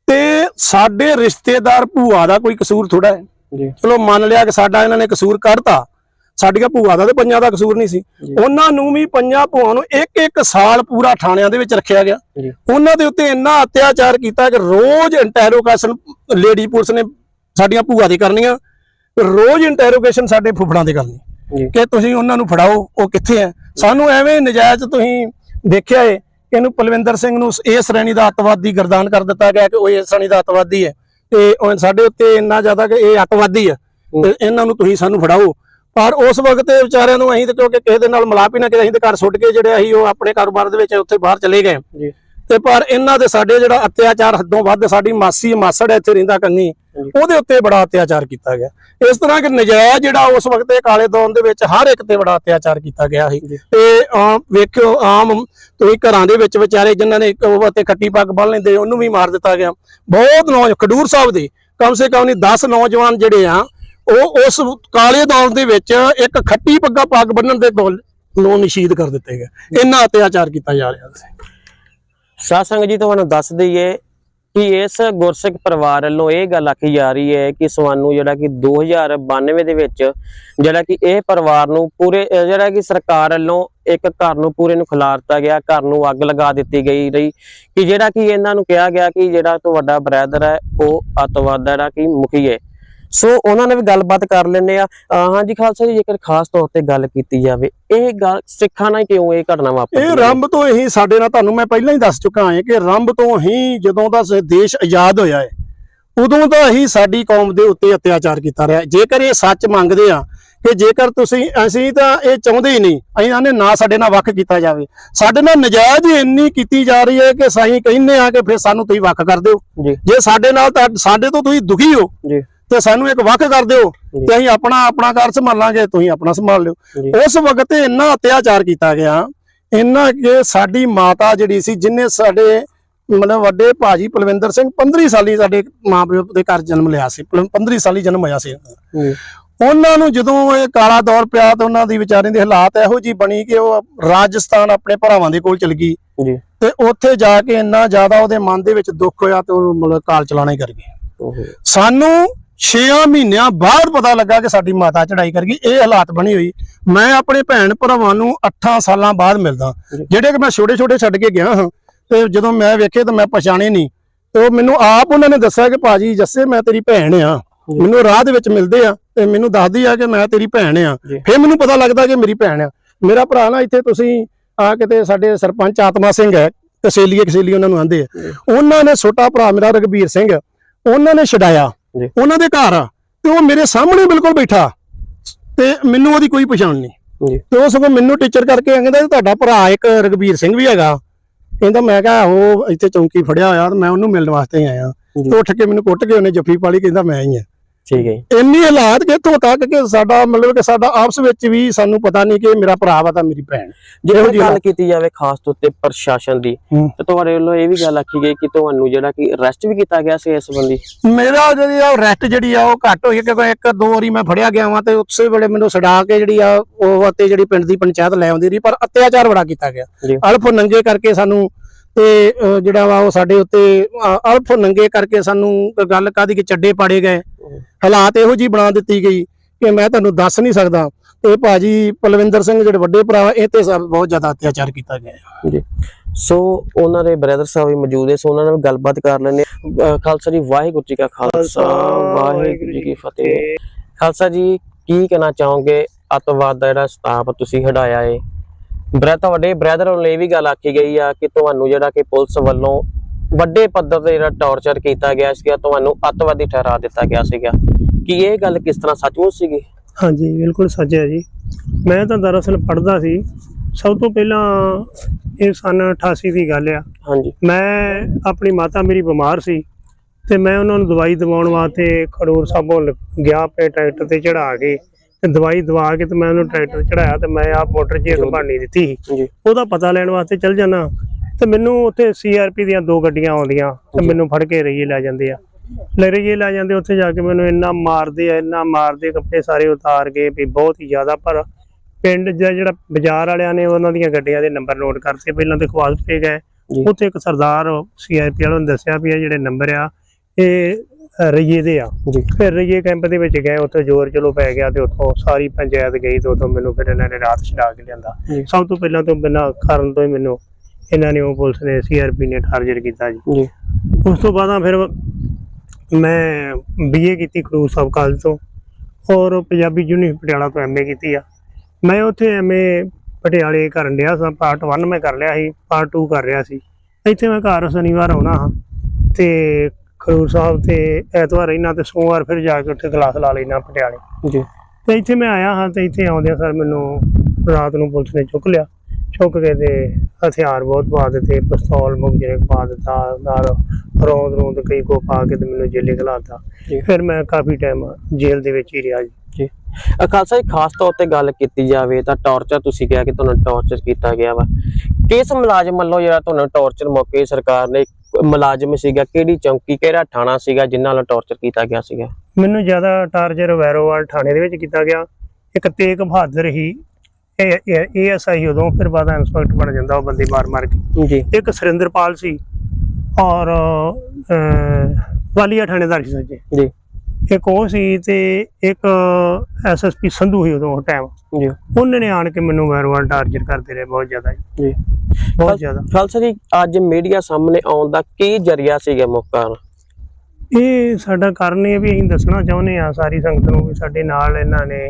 ਤੇ ਸਾਡੇ ਰਿਸ਼ਤੇਦਾਰ ਭੂਆ ਦਾ ਕੋਈ ਕਸੂਰ ਥੋੜਾ ਹੈ। ਚਲੋ ਮੰਨ ਲਿਆ ਕਿ ਸਾਡਾ ਇਹਨਾਂ ਨੇ ਕਸੂਰ ਕੱਢਤਾ ਸਾਡੀਆਂ ਭੂਆ ਦਾ ਤੇ ਪੰਜਾਂ ਦਾ ਕਸੂਰ ਨਹੀਂ ਸੀ। ਉਹਨਾਂ ਨੂੰ ਵੀ ਪੰਜਾਂ ਭੂਆ ਨੂੰ ਇੱਕ ਇੱਕ ਸਾਲ ਪੂਰਾ ਥਾਣਿਆਂ ਦੇ ਵਿੱਚ ਰੱਖਿਆ ਗਿਆ। ਉਹਨਾਂ ਦੇ ਉੱਤੇ ਇੰਨਾ ਅਤਿਆਚਾਰ ਕੀਤਾ ਕਿ ਰੋਜ਼ ਇੰਟਰੋਗੇਸ਼ਨ ਲੇਡੀ ਪੁਲਿਸ ਨੇ ਸਾਡੀਆਂ ਭੂਆ ਦੇ ਕਰਨੀਆਂ ਰੋਜ਼ ਇੰਟਰੋਗੇਸ਼ਨ ਸਾਡੇ ਫੁੱਫੜਾਂ ਦੇ ਕਰਨੀ ਕਿ ਤੁਸੀਂ ਉਹਨਾਂ ਨੂੰ ਫੜਾਓ ਉਹ ਕਿੱਥੇ ਹੈ? ਸਾਨੂੰ ਐਵੇਂ ਨਜਾਇਜ਼ ਤੁਸੀਂ ਦੇਖਿਆ ਏ ਇਹਨੂੰ ਪਲਵਿੰਦਰ ਸਿੰਘ ਨੂੰ ਇਸ ਸ਼੍ਰੇਣੀ ਦਾ ਅੱਤਵਾਦੀ ਗਰਦਾਨ ਕਰ ਦਿੱਤਾ ਗਿਆ ਕਿ ਉਹ ਇਸ ਸ਼੍ਰੇਣੀ ਦਾ ਅੱਤਵਾਦੀ ਹੈ। ਤੇ ਉਹ ਸਾਡੇ ਉੱਤੇ ਇੰਨਾ ਜ਼ਿਆਦਾ ਕਿ ਇਹ ਅੱਤਵਾਦੀ ਹੈ। ਤੇ ਇਹਨਾਂ ਨੂੰ ਤੁਸੀਂ ਸਾਨੂੰ ਫੜਾਓ। ਪਰ ਉਸ ਵਕਤ ਇਹ ਵਿਚਾਰਿਆਂ ਨੂੰ ਅਸੀਂ ਤੇ ਕਿਉਂਕਿ ਕਿਸੇ ਦੇ ਨਾਲ ਮਲਾਪ ਹੀ ਨਾ ਕਿ ਅਸੀਂ ਤੇ ਘਰ ਸੁੱਟ ਕੇ ਜਿਹੜੇ ਅਸੀਂ ਉਹ ਆਪਣੇ ਕਾਰੋਬਾਰ ਦੇ ਵਿੱਚ ਉੱਥੇ ਬਾਹਰ ਚਲੇ ਗਏ। ਜੀ। ਤੇ ਪਰ ਇਹਨਾਂ ਦੇ ਸਾਡੇ ਜਿਹੜਾ ਅਤਿਆਚਾਰ ਹੱਦੋਂ ਵੱਧ ਸਾਡੀ ਮਾਸੀ ਮਾਸੜ ਇੱਥੇ ਰਹਿੰਦਾ ਕੰਨੀ ਉਹਦੇ ਉੱਤੇ ਬੜਾ ਅਤਿਆਚਾਰ ਕੀਤਾ ਗਿਆ। ਇਸ ਤਰ੍ਹਾਂ ਕਿ ਨਜਾਇਜ਼ ਜਿਹੜਾ ਉਸ ਵਕਤ ਕਾਲੇ ਦੌਰ ਦੇ ਵਿੱਚ ਹਰ ਇੱਕ ਤੇ ਬੜਾ ਅਤਿਆਚਾਰ ਕੀਤਾ ਗਿਆ ਸੀ। ਤੇ ਵੇਖਿਓ ਆਮ ਤੁਸੀਂ ਘਰਾਂ ਦੇ ਵਿੱਚ ਵਿਚਾਰੇ ਜਿਨ੍ਹਾਂ ਨੇ ਤੇ ਖੱਟੀ ਪੱਗ ਬੰਨ ਲੈਂਦੇ ਉਹਨੂੰ ਵੀ ਮਾਰ ਦਿੱਤਾ ਗਿਆ। ਬਹੁਤ ਨੌਜ ਖਡੂਰ ਸਾਹਿਬ ਦੇ ਕਮ ਸੇ ਕਮ ਨਹੀਂ 10 ਨੌਜਵਾਨ ਜਿਹੜੇ ਆ ਉਹ ਉਸ ਕਾਲੇ ਦੌਰ ਦੇ ਵਿੱਚ ਇੱਕ ਖੱਟੀ ਪੱਗਾ ਪੱਗ ਬੰਨਣ ਦੇ ਨੂੰ ਨਿਸ਼ੀਦ ਕਰ ਦਿੱਤੇ ਗਏ। ਇੰਨਾ ਅਤਿਆਚਾਰ ਕੀਤਾ ਜਾ ਰਿਹਾ ਸੀ। ਸਾਧ ਸੰਗਤ ਜੀ, ਤੁਹਾਨੂੰ ਦੱਸ ਦਈਏ ਕਿ ਇਸ ਗੁਰਸਿੱਖ ਪਰਿਵਾਰ ਵੱਲੋਂ ਇਹ ਗੱਲ ਆਖੀ ਜਾ ਰਹੀ ਹੈ ਕਿ ਸਾਨੂੰ ਜਿਹੜਾ ਕਿ 2092 ਦੇ ਵਿੱਚ ਜਿਹੜਾ ਕਿ ਇਹ ਪਰਿਵਾਰ ਨੂੰ ਪੂਰੇ ਜਿਹੜਾ ਕਿ ਸਰਕਾਰ ਵੱਲੋਂ ਇੱਕ ਘਰ ਨੂੰ ਪੂਰੇ ਨੂੰ ਖਿਲਾਰਤਾ ਗਿਆ, ਘਰ ਨੂੰ ਅੱਗ ਲਗਾ ਦਿੱਤੀ ਗਈ ਰਹੀ ਕਿ ਜਿਹੜਾ ਕਿ ਇਹਨਾਂ ਨੂੰ ਕਿਹਾ ਗਿਆ ਕਿ ਜਿਹੜਾ ਤੁਹਾਡਾ ਵੱਡਾ ਬ੍ਰਦਰ ਹੈ, ਉਹ ਅੱਤਵਾਦ ਦਾ ਜਿਹੜਾ ਕਿ ਮੁਖੀ ਹੈ। ਸੋ ਉਹਨਾਂ ਨੇ ਵੀ ਗੱਲਬਾਤ ਕਰ ਲੈਂਦੇ ਆ। ਹਾਂਜੀ ਖਾਲਸਾ ਜੀ ਜੇਕਰ ਖਾਸ ਤੌਰ ਤੇ ਗੱਲ ਕੀਤੀ ਜਾਵੇ ਇਹ ਗੱਲ ਸਿੱਖਾਂ ਨਾਲ ਕਿਉਂ ਇਹ ਘਟਨਾ ਵਾਪਰੀ? ਇਹ ਰੰਭ ਤੋਂ ਹੀ ਸਾਡੇ ਨਾਲ ਤੁਹਾਨੂੰ ਮੈਂ ਪਹਿਲਾਂ ਹੀ ਦੱਸ ਚੁੱਕਾ ਹਾਂ ਕਿ ਰੰਭ ਤੋਂ ਹੀ ਜਦੋਂ ਦਾ ਦੇਸ਼ ਆਜ਼ਾਦ ਹੋਇਆ ਹੈ ਉਦੋਂ ਦਾ ਹੀ ਸਾਡੀ ਕੌਮ ਦੇ ਉੱਤੇ ਅਤਿਆਚਾਰ ਕੀਤਾ ਰਿਹਾ ਜੇਕਰ ਇਹ ਸੱਚ ਮੰਗਦੇ ਆ ਕਿ ਜੇਕਰ ਤੁਸੀਂ ਅਸੀਂ ਤਾਂ ਇਹ ਚਾਹੁੰਦੇ ਹੀ ਨਹੀਂ ਅਸੀਂ ਆਨੇ ਨਾ ਸਾਡੇ ਨਾਲ ਵੱਖ ਕੀਤਾ ਜਾਵੇ। ਸਾਡੇ ਨਾਲ ਨਜਾਇਜ਼ ਹੀ ਇੰਨੀ ਕੀਤੀ ਜਾ ਰਹੀ ਹੈ ਕਿ ਅਸੀਂ ਕਹਿੰਦੇ ਆ ਕਿ ਫਿਰ ਸਾਨੂੰ ਤੁਸੀਂ ਵੱਖ ਕਰ ਦਿਓ। ਜੀ। ਜੇ ਸਾਡੇ ਨਾਲ ਤਾਂ ਸਾਡੇ ਤੋਂ ਤੁਸੀਂ ਦੁਖੀ ਹੋ ਜੀ। ਤੇ ਸਾਨੂੰ ਇੱਕ ਵੱਖ ਕਰ ਦਿਓ। ਤੇ ਅਸੀਂ ਆਪਣਾ ਆਪਣਾ ਘਰ ਸੰਭਾਲਾਂਗੇ ਤੁਸੀਂ ਆਪਣਾ ਸੰਭਾਲ ਲਿਓ। ਉਸ ਵਕਤ ਇੰਨਾ ਅਤਿਆਚਾਰ ਕੀਤਾ ਗਿਆ ਇੰਨਾ ਕਿ ਸਾਡੀ ਮਾਤਾ ਜਿਹੜੀ ਸੀ ਜਿਨੇ ਸਾਡੇ ਮਤਲਬ ਵੱਡੇ ਭਾਜੀ ਪਲਵਿੰਦਰ ਸਿੰਘ 15 ਸਾਲੀ ਸਾਡੇ ਮਾਪਿਓ ਦੇ ਘਰ ਜਨਮ ਲਿਆ ਸੀ 15 ਸਾਲੀ ਜਨਮ ਹੋਇਆ ਸੀ। ਉਹਨਾਂ ਨੂੰ ਜਦੋਂ ਇਹ ਕਾਲਾ ਦੌਰ ਪਿਆ ਤਾਂ ਉਹਨਾਂ ਦੀ ਵਿਚਾਰਿਆਂ ਦੇ ਹਾਲਾਤ ਇਹੋ ਜੀ ਬਣੀ ਕਿ ਉਹ ਰਾਜਸਥਾਨ ਆਪਣੇ ਭਰਾਵਾਂ ਦੇ ਕੋਲ ਚਲ ਗਈ। ਤੇ ਉੱਥੇ ਜਾ ਕੇ ਇੰਨਾ ਜ਼ਿਆਦਾ ਉਹਦੇ ਮਨ ਦੇ ਵਿੱਚ ਦੁੱਖ ਹੋਇਆ ਤੇ ਉਹ ਮਤਲਬ ਕਾਲ ਚਲਾਣਾ ਹੀ ਕਰ ਗਏ ਸਾਨੂੰ 6 ਮਹੀਨਿਆਂ ਬਾਅਦ ਪਤਾ ਲੱਗਾ ਕਿ ਸਾਡੀ ਮਾਤਾ ਚੜਾਈ ਕਰ ਗਈ ਇਹ ਹਾਲਾਤ ਬਣੀ ਹੋਈ ਮੈਂ ਆਪਣੇ ਭੈਣ ਭਰਾਵਾਂ ਨੂੰ 8 ਸਾਲਾਂ ਬਾਅਦ ਮਿਲਦਾ। ਜਿਹੜੇ ਕਿ ਮੈਂ ਛੋਟੇ ਛੋਟੇ ਛੱਡ ਕੇ ਗਿਆ ਹਾਂ ਤੇ ਜਦੋਂ ਮੈਂ ਵੇਖੇ ਤਾਂ ਮੈਂ ਪਛਾਣੇ ਨਹੀਂ ਤੇ ਉਹ ਮੈਨੂੰ ਆਪ ਉਹਨਾਂ ਨੇ ਦੱਸਿਆ ਕਿ ਭਾਜੀ ਜੱਸੇ ਮੈਂ ਤੇਰੀ ਭੈਣ ਆ। ਮੈਨੂੰ ਰਾਹ ਦੇ ਵਿੱਚ ਮਿਲਦੇ ਆ ਤੇ ਮੈਨੂੰ ਦੱਸਦੀ ਆ ਕਿ ਮੈਂ ਤੇਰੀ ਭੈਣ ਆ। ਫਿਰ ਮੈਨੂੰ ਪਤਾ ਲੱਗਦਾ ਕਿ ਮੇਰੀ ਭੈਣ ਆ ਮੇਰਾ ਭਰਾ ਨਾ ਇੱਥੇ ਤੁਸੀਂ ਆ ਕਿਤੇ ਸਾਡੇ ਸਰਪੰਚ ਆਤਮਾ ਸਿੰਘ ਹੈ ਕਸੇਲੀਏ ਕਸੇਲੀ ਉਹਨਾਂ ਨੂੰ ਆਂਦੇ ਆ। ਉਹਨਾਂ ਨੇ ਛੋਟਾ ਭਰਾ ਮੇਰਾ ਰਗਵੀਰ ਸਿੰਘ ਉਹਨਾਂ ਨੇ ਛਡਾਇਆ। ਉਹਨਾਂ ਦੇ ਘਰ ਆ ਤੇ ਉਹ ਮੇਰੇ ਸਾਹਮਣੇ ਬਿਲਕੁਲ ਬੈਠਾ ਤੇ ਮੈਨੂੰ ਉਹਦੀ ਕੋਈ ਪਛਾਣ ਨਹੀਂ। ਤੇ ਉਹ ਸਗੋਂ ਮੈਨੂੰ ਟੀਚਰ ਕਰਕੇ ਕਹਿੰਦਾ ਤੁਹਾਡਾ ਭਰਾ ਇੱਕ ਰਗਵੀਰ ਸਿੰਘ ਵੀ ਹੈਗਾ। ਕਹਿੰਦਾ ਮੈਂ ਕਿਹਾ ਉਹ ਇੱਥੇ ਚੌਂਕੀ ਫੜਿਆ ਹੋਇਆ ਤੇ ਮੈਂ ਉਹਨੂੰ ਮਿਲਣ ਵਾਸਤੇ ਆਇਆ। ਤੇ ਉੱਠ ਕੇ ਮੈਨੂੰ ਕੁੱਟ ਕੇ ਉਹਨੇ ਜੱਫੀ ਪਾਲੀ ਕਹਿੰਦਾ ਮੈਂ ਹੀ ਆ। ਠੀਕ ਹੈ ਜੀ। ਇੰਨੀ ਹਾਲਾਤ ਕਿ ਇੱਥੋਂ ਤੱਕ ਕਿ ਸਾਡਾ ਮਤਲਬ ਕਿ ਸਾਡਾ ਆਪਸ ਵਿੱਚ ਵੀ ਸਾਨੂੰ ਪਤਾ ਨਹੀਂ ਕਿ ਮੇਰਾ ਭਰਾ ਵਾ ਤਾਂ ਮੇਰੀ ਭੈਣ ਜੇ ਜਿਹੀ ਗੱਲ ਕੀਤੀ ਜਾਵੇ ਖਾਸ ਤੌਰ ਤੇ ਪ੍ਰਸ਼ਾਸਨ ਦੀ। ਤੇ ਤੁਹਾਡੇ ਵੱਲੋਂ ਇਹ ਵੀ ਗੱਲ ਆਖੀ ਗਈ ਕਿ ਤੁਹਾਨੂੰ ਜਿਹੜਾ ਕਿ ਅਰੈਸਟ ਵੀ ਕੀਤਾ ਗਿਆ ਸੀ ਇਸ ਸੰਬੰਧੀ ਮੇਰਾ ਜਿਹੜੀ ਆ ਰੈਸਟ ਜਿਹੜੀ ਆ ਉਹ ਘੱਟ ਹੋਈ ਕਿਉਂਕਿ ਇੱਕ ਦੋ ਵਾਰੀ ਮੈਂ ਫੜਿਆ ਗਿਆ ਵਾਂ ਤੇ ਉਸੇ ਵੇਲੇ ਮੈਨੂੰ ਛਡਾ ਕੇ ਜਿਹੜੀ ਆ ਉਹ ਅਤੇ ਜਿਹੜੀ ਪਿੰਡ ਦੀ ਪੰਚਾਇਤ ਲੈ ਆਉਂਦੀ ਰਹੀ ਪਰ ਅਤਿਆਚਾਰ ਬੜਾ ਕੀਤਾ ਗਿਆ ਜੀ। ਅਲਫ ਨੰਗੇ ਕਰਕੇ ਸਾਨੂੰ ਤੇ ਜਿਹੜਾ ਵਾ ਉਹ ਸਾਡੇ ਉੱਤੇ ਅਲਫ ਨੰਗੇ ਕਰਕੇ ਸਾਨੂੰ ਗੱਲ ਕਾਦੀ ਕਿ ਚੱਡੇ ਪਾੜੇ ਗਏ। ਹਾਲਾਤ ਇਹੋ ਜੀ ਬਣਾ ਦਿੱਤੀ ਗਈ ਕਿ ਮੈਂ ਤੁਹਾਨੂੰ ਦੱਸ ਨਹੀਂ ਸਕਦਾ। ਤੇ ਭਾਜੀ ਪਲਵਿੰਦਰ ਸਿੰਘ ਜਿਹੜੇ ਵੱਡੇ ਭਰਾ ਇਹ ਤੇ ਸਭ ਬਹੁਤ ਜ਼ਿਆਦਾ ਅਤਿਆਚਾਰ ਕੀਤਾ ਗਿਆ ਜੀ। ਸੋ ਉਹਨਾਂ ਦੇ ਬ੍ਰਦਰ ਸਾਹਿਬ ਵੀ ਮੌਜੂਦ ਹੈ ਸੋ ਉਹਨਾਂ ਨਾਲ ਗੱਲਬਾਤ ਕਰ ਲੈਣੇ ਖਾਲਸਾ ਜੀ, ਵਾਹਿਗੁਰੂ ਜੀ ਕਾ ਖਾਲਸਾ, ਵਾਹਿਗੁਰੂ ਜੀ ਕੀ ਫਤਿਹ। ਖਾਲਸਾ ਜੀ, ਕੀ ਕਹਿਣਾ ਚਾਹੋਗੇ? ਅਤਵਾਦ ਦਾ ਜਿਹੜਾ ਸਤਾਪ ਤੁਸੀਂ ਹਟਾਇਆ ਏ। ਬ੍ਰਦਰ ਤੁਹਾਡੇ ਬ੍ਰਦਰ ਵੱਲੋਂ ਇਹ ਵੀ ਗੱਲ ਆਖੀ ਗਈ ਆ ਕਿ ਤੁਹਾਨੂੰ ਜਿਹੜਾ ਕਿ ਪੁਲਿਸ ਵੱਲੋਂ ਵੱਡੇ ਪੱਧਰ ਤੇ ਜਿਹੜਾ ਟੌਰਚਰ ਕੀਤਾ ਗਿਆ ਸੀਗਾ ਤੁਹਾਨੂੰ ਅਤਵਾਦੀ ਠਹਿਰਾ ਦਿੱਤਾ ਗਿਆ ਸੀਗਾ। ਕੀ ਇਹ ਗੱਲ ਕਿਸ ਤਰ੍ਹਾਂ ਸੱਚਮੁੱਚ ਸੀਗੀ? ਹਾਂਜੀ ਬਿਲਕੁਲ ਸੱਚ ਹੈ ਜੀ। ਮੈਂ ਤਾਂ ਦਰਅਸਲ ਪੜ੍ਹਦਾ ਸੀ। ਸਭ ਤੋਂ ਪਹਿਲਾਂ ਇਹ ਸਨ 88 ਦੀ ਗੱਲ ਆ। ਹਾਂਜੀ। ਮੈਂ ਆਪਣੀ ਮਾਤਾ ਮੇਰੀ ਬਿਮਾਰ ਸੀ ਤੇ ਮੈਂ ਉਹਨਾਂ ਨੂੰ ਦਵਾਈ ਦਿਵਾਉਣ ਵਾਸਤੇ ਖਡੂਰ ਸਾਹਿਬੋਂ ਗਿਆ ਆਪਣੇ ਟਰੈਕਟਰ ਤੇ ਚੜਾ ਕੇ। ਤੇ ਦਵਾਈ ਦਵਾ ਕੇ ਤੇ ਮੈਂ ਉਹਨੂੰ ਟਰੈਕਟਰ ਚੜਾਇਆ ਤੇ ਮੈਂ ਆਪ ਮੋਟਰ 'ਚ ਇੱਕ ਬਾਣੀ ਦਿੱਤੀ ਸੀ। ਉਹਦਾ ਪਤਾ ਲੈਣ ਵਾਸਤੇ ਚੱਲ ਜਾਣਾ ਤੇ ਮੈਨੂੰ ਉੱਥੇ ਸੀਆਰਪੀ ਦੀਆਂ ਦੋ ਗੱਡੀਆਂ ਆਉਂਦੀਆਂ ਤੇ। ਮੈਨੂੰ ਫੜ ਕੇ ਰਈਏ ਲੈ ਜਾਂਦੇ ਆ। ਲੈ ਰਈਏ ਲੈ ਜਾਂਦੇ ਉੱਥੇ ਜਾ ਕੇ ਮੈਨੂੰ ਇੰਨਾ ਮਾਰਦੇ ਆ ਇੰਨਾ ਮਾਰਦੇ ਕੱਪੜੇ ਸਾਰੇ ਉਤਾਰ ਕੇ ਵੀ ਬਹੁਤ ਹੀ ਜ਼ਿਆਦਾ ਪਰ ਪਿੰਡ ਜਿਹੜਾ ਬਾਜ਼ਾਰ ਵਾਲਿਆਂ ਨੇ ਉਹਨਾਂ ਦੀਆਂ ਗੱਡੀਆਂ ਦੇ ਨੰਬਰ ਨੋਟ ਕਰਤੇ। ਪਹਿਲਾਂ ਤੇ ਖਵਾਲ ਪੇ ਗਏ ਉੱਥੇ ਇੱਕ ਸਰਦਾਰ ਸੀਆਰਪੀ ਵਾਲਿਆਂ ਨੇ ਦੱਸਿਆ ਵੀ ਇਹ ਜਿਹੜੇ ਨੰਬਰ ਆ ਇਹ ਰਈਏ ਦੇ ਆ। ਜੀ। ਫਿਰ ਰਈਏ ਕੈਂਪ ਦੇ ਵਿੱਚ ਗਏ ਉੱਥੇ ਜ਼ੋਰ ਚਲੋ ਪੈ ਗਿਆ ਤੇ ਉੱਥੋਂ ਸਾਰੀ ਪੰਚਾਇਤ ਗਈ ਤੇ ਉੱਥੋਂ ਮੈਨੂੰ ਫਿਰ ਇਹਨਾਂ ਨੇ ਰਾਤ ਛਡਾ ਕੇ ਲਿਆਂਦਾ। ਸਭ ਤੋਂ ਪਹਿਲਾਂ ਤੋਂ ਬਿਨਾਂ ਕਾਰਨ ਤੋਂ ਹੀ ਮੈਨੂੰ ਇਹਨਾਂ ਨੇ ਉਹ ਪੁਲਿਸ ਨੇ ਸੀਆਰਪੀ ਨੇ ਟਾਰਗੇਟ ਕੀਤਾ ਜੀ। ਉਸ ਤੋਂ ਬਾਅਦਾਂ ਫਿਰ ਮੈਂ ਬੀਏ ਕੀਤੀ ਖਡੂਰ ਸਾਹਿਬ ਕਾਲਜ ਤੋਂ ਔਰ ਪੰਜਾਬੀ ਯੂਨੀਵਰਸਿਟੀ ਪਟਿਆਲਾ ਤੋਂ ਐਮਏ ਕੀਤੀ ਆ। ਮੈਂ ਉੱਥੇ ਐਮਏ ਪਟਿਆਲੇ ਕਰਨ ਡਿਆ ਸਾਂ ਪਾਰਟ 1 ਮੈਂ ਕਰ ਲਿਆ ਸੀ ਪਾਰਟ 2 ਕਰ ਰਿਹਾ ਸੀ। ਇੱਥੇ ਮੈਂ ਘਰ ਸ਼ਨੀਵਾਰ ਆਉਣਾ ਹਾਂ ਤੇ ਖਡੂਰ ਸਾਹਿਬ ਤੇ ਐਤਵਾਰ ਰਹਿਣਾ ਤੇ ਸੋਮਵਾਰ ਫਿਰ ਜਾ ਕੇ ਉੱਥੇ ਕਲਾਸ ਲਾ ਲੈਣਾ ਪਟਿਆਲੇ। ਜੀ। ਤੇ ਇੱਥੇ ਮੈਂ ਆਇਆ ਹਾਂ ਤੇ ਇੱਥੇ ਆਉਂਦਿਆਂ ਸਰ ਮੈਨੂੰ ਰਾਤ ਨੂੰ ਪੁਲਿਸ ਨੇ ਚੁੱਕ ਲਿਆ। ਚੁੱਕ ਕੇ ਤੇ ਹਥਿਆਰ ਬਹੁਤ ਪਾ ਦਿੱਤੇ ਪਿਸਤੌਲ ਮੁਗਜਰੇ ਪਾ ਦਿੱਤਾ ਨਾਲ ਰੌਂਦ ਰੌਂਦ ਕਈ ਕੋ ਪਾ ਕੇ ਤੇ ਮੈਨੂੰ ਜੇਲੇ ਘਲਾਤਾ। ਫਿਰ ਮੈਂ ਕਾਫੀ ਟਾਈਮ ਜੇਲ੍ਹ ਦੇ ਵਿੱਚ ਹੀ ਰਿਹਾ ਜੀ। ਖਾਲਸਾ ਜੀ ਖਾਸ ਤੌਰ ਤੇ ਗੱਲ ਕੀਤੀ ਜਾਵੇ ਤਾਂ ਟੌਰਚਰ ਤੁਸੀਂ ਕਿਹਾ ਕਿ ਤੁਹਾਨੂੰ ਟੌਰਚਰ ਕੀਤਾ ਗਿਆ ਵਾ। ਕਿਸ ਮੁਲਾਜ਼ਮ ਵੱਲੋਂ ਜਿਹੜਾ ਤੁਹਾਨੂੰ ਟੌਰਚਰ ਮੌਕੇ ਸਰਕਾਰ ਨੇ ਮੁਲਾਜ਼ਮ ਸੀਗਾ ਕਿਹੜੀ ਚੌਂਕੀ ਕਿਹੜਾ ਥਾਣਾ ਸੀਗਾ ਜਿਨ੍ਹਾਂ ਨਾਲ ਟੌਰਚਰ ਕੀਤਾ ਗਿਆ ਸੀਗਾ? ਮੈਨੂੰ ਜ਼ਿਆਦਾ ਟਾਰਜਰ ਵੈਰੋਵਾਲ ਥਾਣੇ ਦੇ ਵਿੱਚ ਕੀਤਾ ਗਿਆ। ਇੱਕ ਤੇਗ ਬਹਾਦਰ ਹੀ ਏਐਸਆਈ ਉਦੋਂ ਫਿਰ ਬਾਅਦ ਇੰਸਪੈਕਟਰ ਬਣ ਜਾਂਦਾ ਉਹ ਬੰਦੇ ਮਾਰ ਮਾਰ ਕੇ। ਜੀ। ਇੱਕ ਸੁਰਿੰਦਰਪਾਲ ਸੀ ਔਰ ਵਾਲੀਆ ਥਾਣੇਦਾਰ ਸੀ ਜੀ। ਇੱਕ ਉਹ ਸੀ ਤੇ ਇੱਕ ਐਸਐਸਪੀ ਸੰਧੂ ਸੀ ਉਦੋਂ ਟਾਈਮ ਜੀ। ਉਹਨਾਂ ਨੇ ਆਣ ਕੇ ਮੈਨੂੰ ਵਾਰ-ਵਾਰ ਟਾਰਚਰ ਕਰਦੇ ਰਹੇ ਬਹੁਤ ਜ਼ਿਆਦਾ ਜੀ, ਬਹੁਤ ਜ਼ਿਆਦਾ। ਖਾਲਸਾ ਜੀ ਅੱਜ ਮੀਡੀਆ ਸਾਹਮਣੇ ਆਉਣ ਦਾ ਕੀ ਜਰੀਆ ਸੀਗਾ ਮੌਕਾ? ਇਹ ਸਾਡਾ ਕਾਰਨ ਇਹ ਵੀ ਅਸੀਂ ਦੱਸਣਾ ਚਾਹੁੰਦੇ ਆ ਸਾਰੀ ਸੰਗਤ ਨੂੰ ਵੀ ਸਾਡੇ ਨਾਲ ਇਹਨਾਂ ਨੇ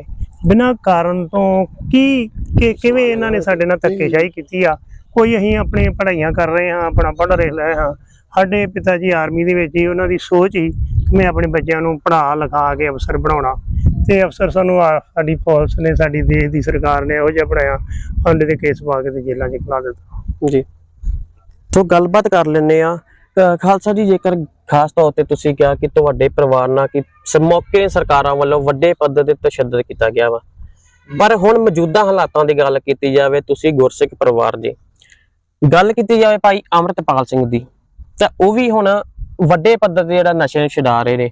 ਬਿਨਾਂ ਕਾਰਨ ਤੋਂ ਕੀ ਕਿਵੇਂ ਇਹਨਾਂ ਨੇ ਸਾਡੇ ਨਾਲ ਧੱਕੇਸ਼ਾਹੀ ਕੀਤੀ ਆ। ਕੋਈ ਅਸੀਂ ਆਪਣੀ ਪੜ੍ਹਾਈਆਂ ਕਰ ਰਹੇ ਹਾਂ ਆਪਣਾ ਪੜ੍ਹ ਰਹੇ ਰਹੇ ਹਾਂ ਸਾਡੇ ਪਿਤਾ ਜੀ ਆਰਮੀ ਦੇ ਵਿੱਚ ਹੀ ਉਹਨਾਂ ਦੀ ਸੋਚ ਹੀ ਕਿ ਮੈਂ ਆਪਣੇ ਬੱਚਿਆਂ ਨੂੰ ਪੜ੍ਹਾ, ਲਿਖਾ ਕੇ ਅਫਸਰ ਬਣਾਉਣਾ। ਤੇ ਅਫਸਰ ਸਾਨੂੰ ਸਾਡੀ ਪੁਲਿਸ ਨੇ, ਸਾਡੀ ਦੇਸ਼ ਦੀ ਸਰਕਾਰ ਨੇ ਇਹੋ ਜਿਹਾ ਬਣਾਇਆ, ਅੰਡੇ ਦੇ ਕੇਸ ਪਾ ਕੇ ਤੇ ਜੇਲ੍ਹਾਂ 'ਚ ਖਲਾ ਦਿੱਤਾ। ਜੀ। ਸੋ ਗੱਲਬਾਤ ਕਰ ਲੈਨੇ ਆ ਖਾਲਸਾ ਜੀ, ਜੇਕਰ ਖਾਸ ਤੌਰ ਤੇ ਤੁਸੀਂ ਕਿਹਾ ਕਿ ਤੁਹਾਡੇ ਪਰਿਵਾਰ ਨਾਲ ਕਿ ਸ- ਮੌਕੇ ਸਰਕਾਰਾਂ ਵੱਲੋਂ ਵੱਡੇ ਪੱਧਰ ਤੇ ਤਸ਼ੱਦਦ ਕੀਤਾ ਗਿਆ ਵਾ। ਪਰ ਹੁਣ ਮੌਜੂਦਾ ਹਾਲਾਤਾਂ ਦੀ ਗੱਲ ਕੀਤੀ ਜਾਵੇ, ਤੁਸੀਂ ਗੁਰਸਿੱਖ ਪਰਿਵਾਰ ਜੀ ਗੱਲ ਕੀਤੀ ਜਾਵੇ ਭਾਈ ਅਮਰਤਪਾਲ ਸਿੰਘ ਦੀ। ਤਾਂ ਉਹ ਵੀ ਹੁਣ ਵੱਡੇ ਪੱਧਰ ਤੇ ਜਿਹੜਾ ਨਸ਼ੇ ਨੂੰ ਛਡਾ ਰਹੇ ਨੇ।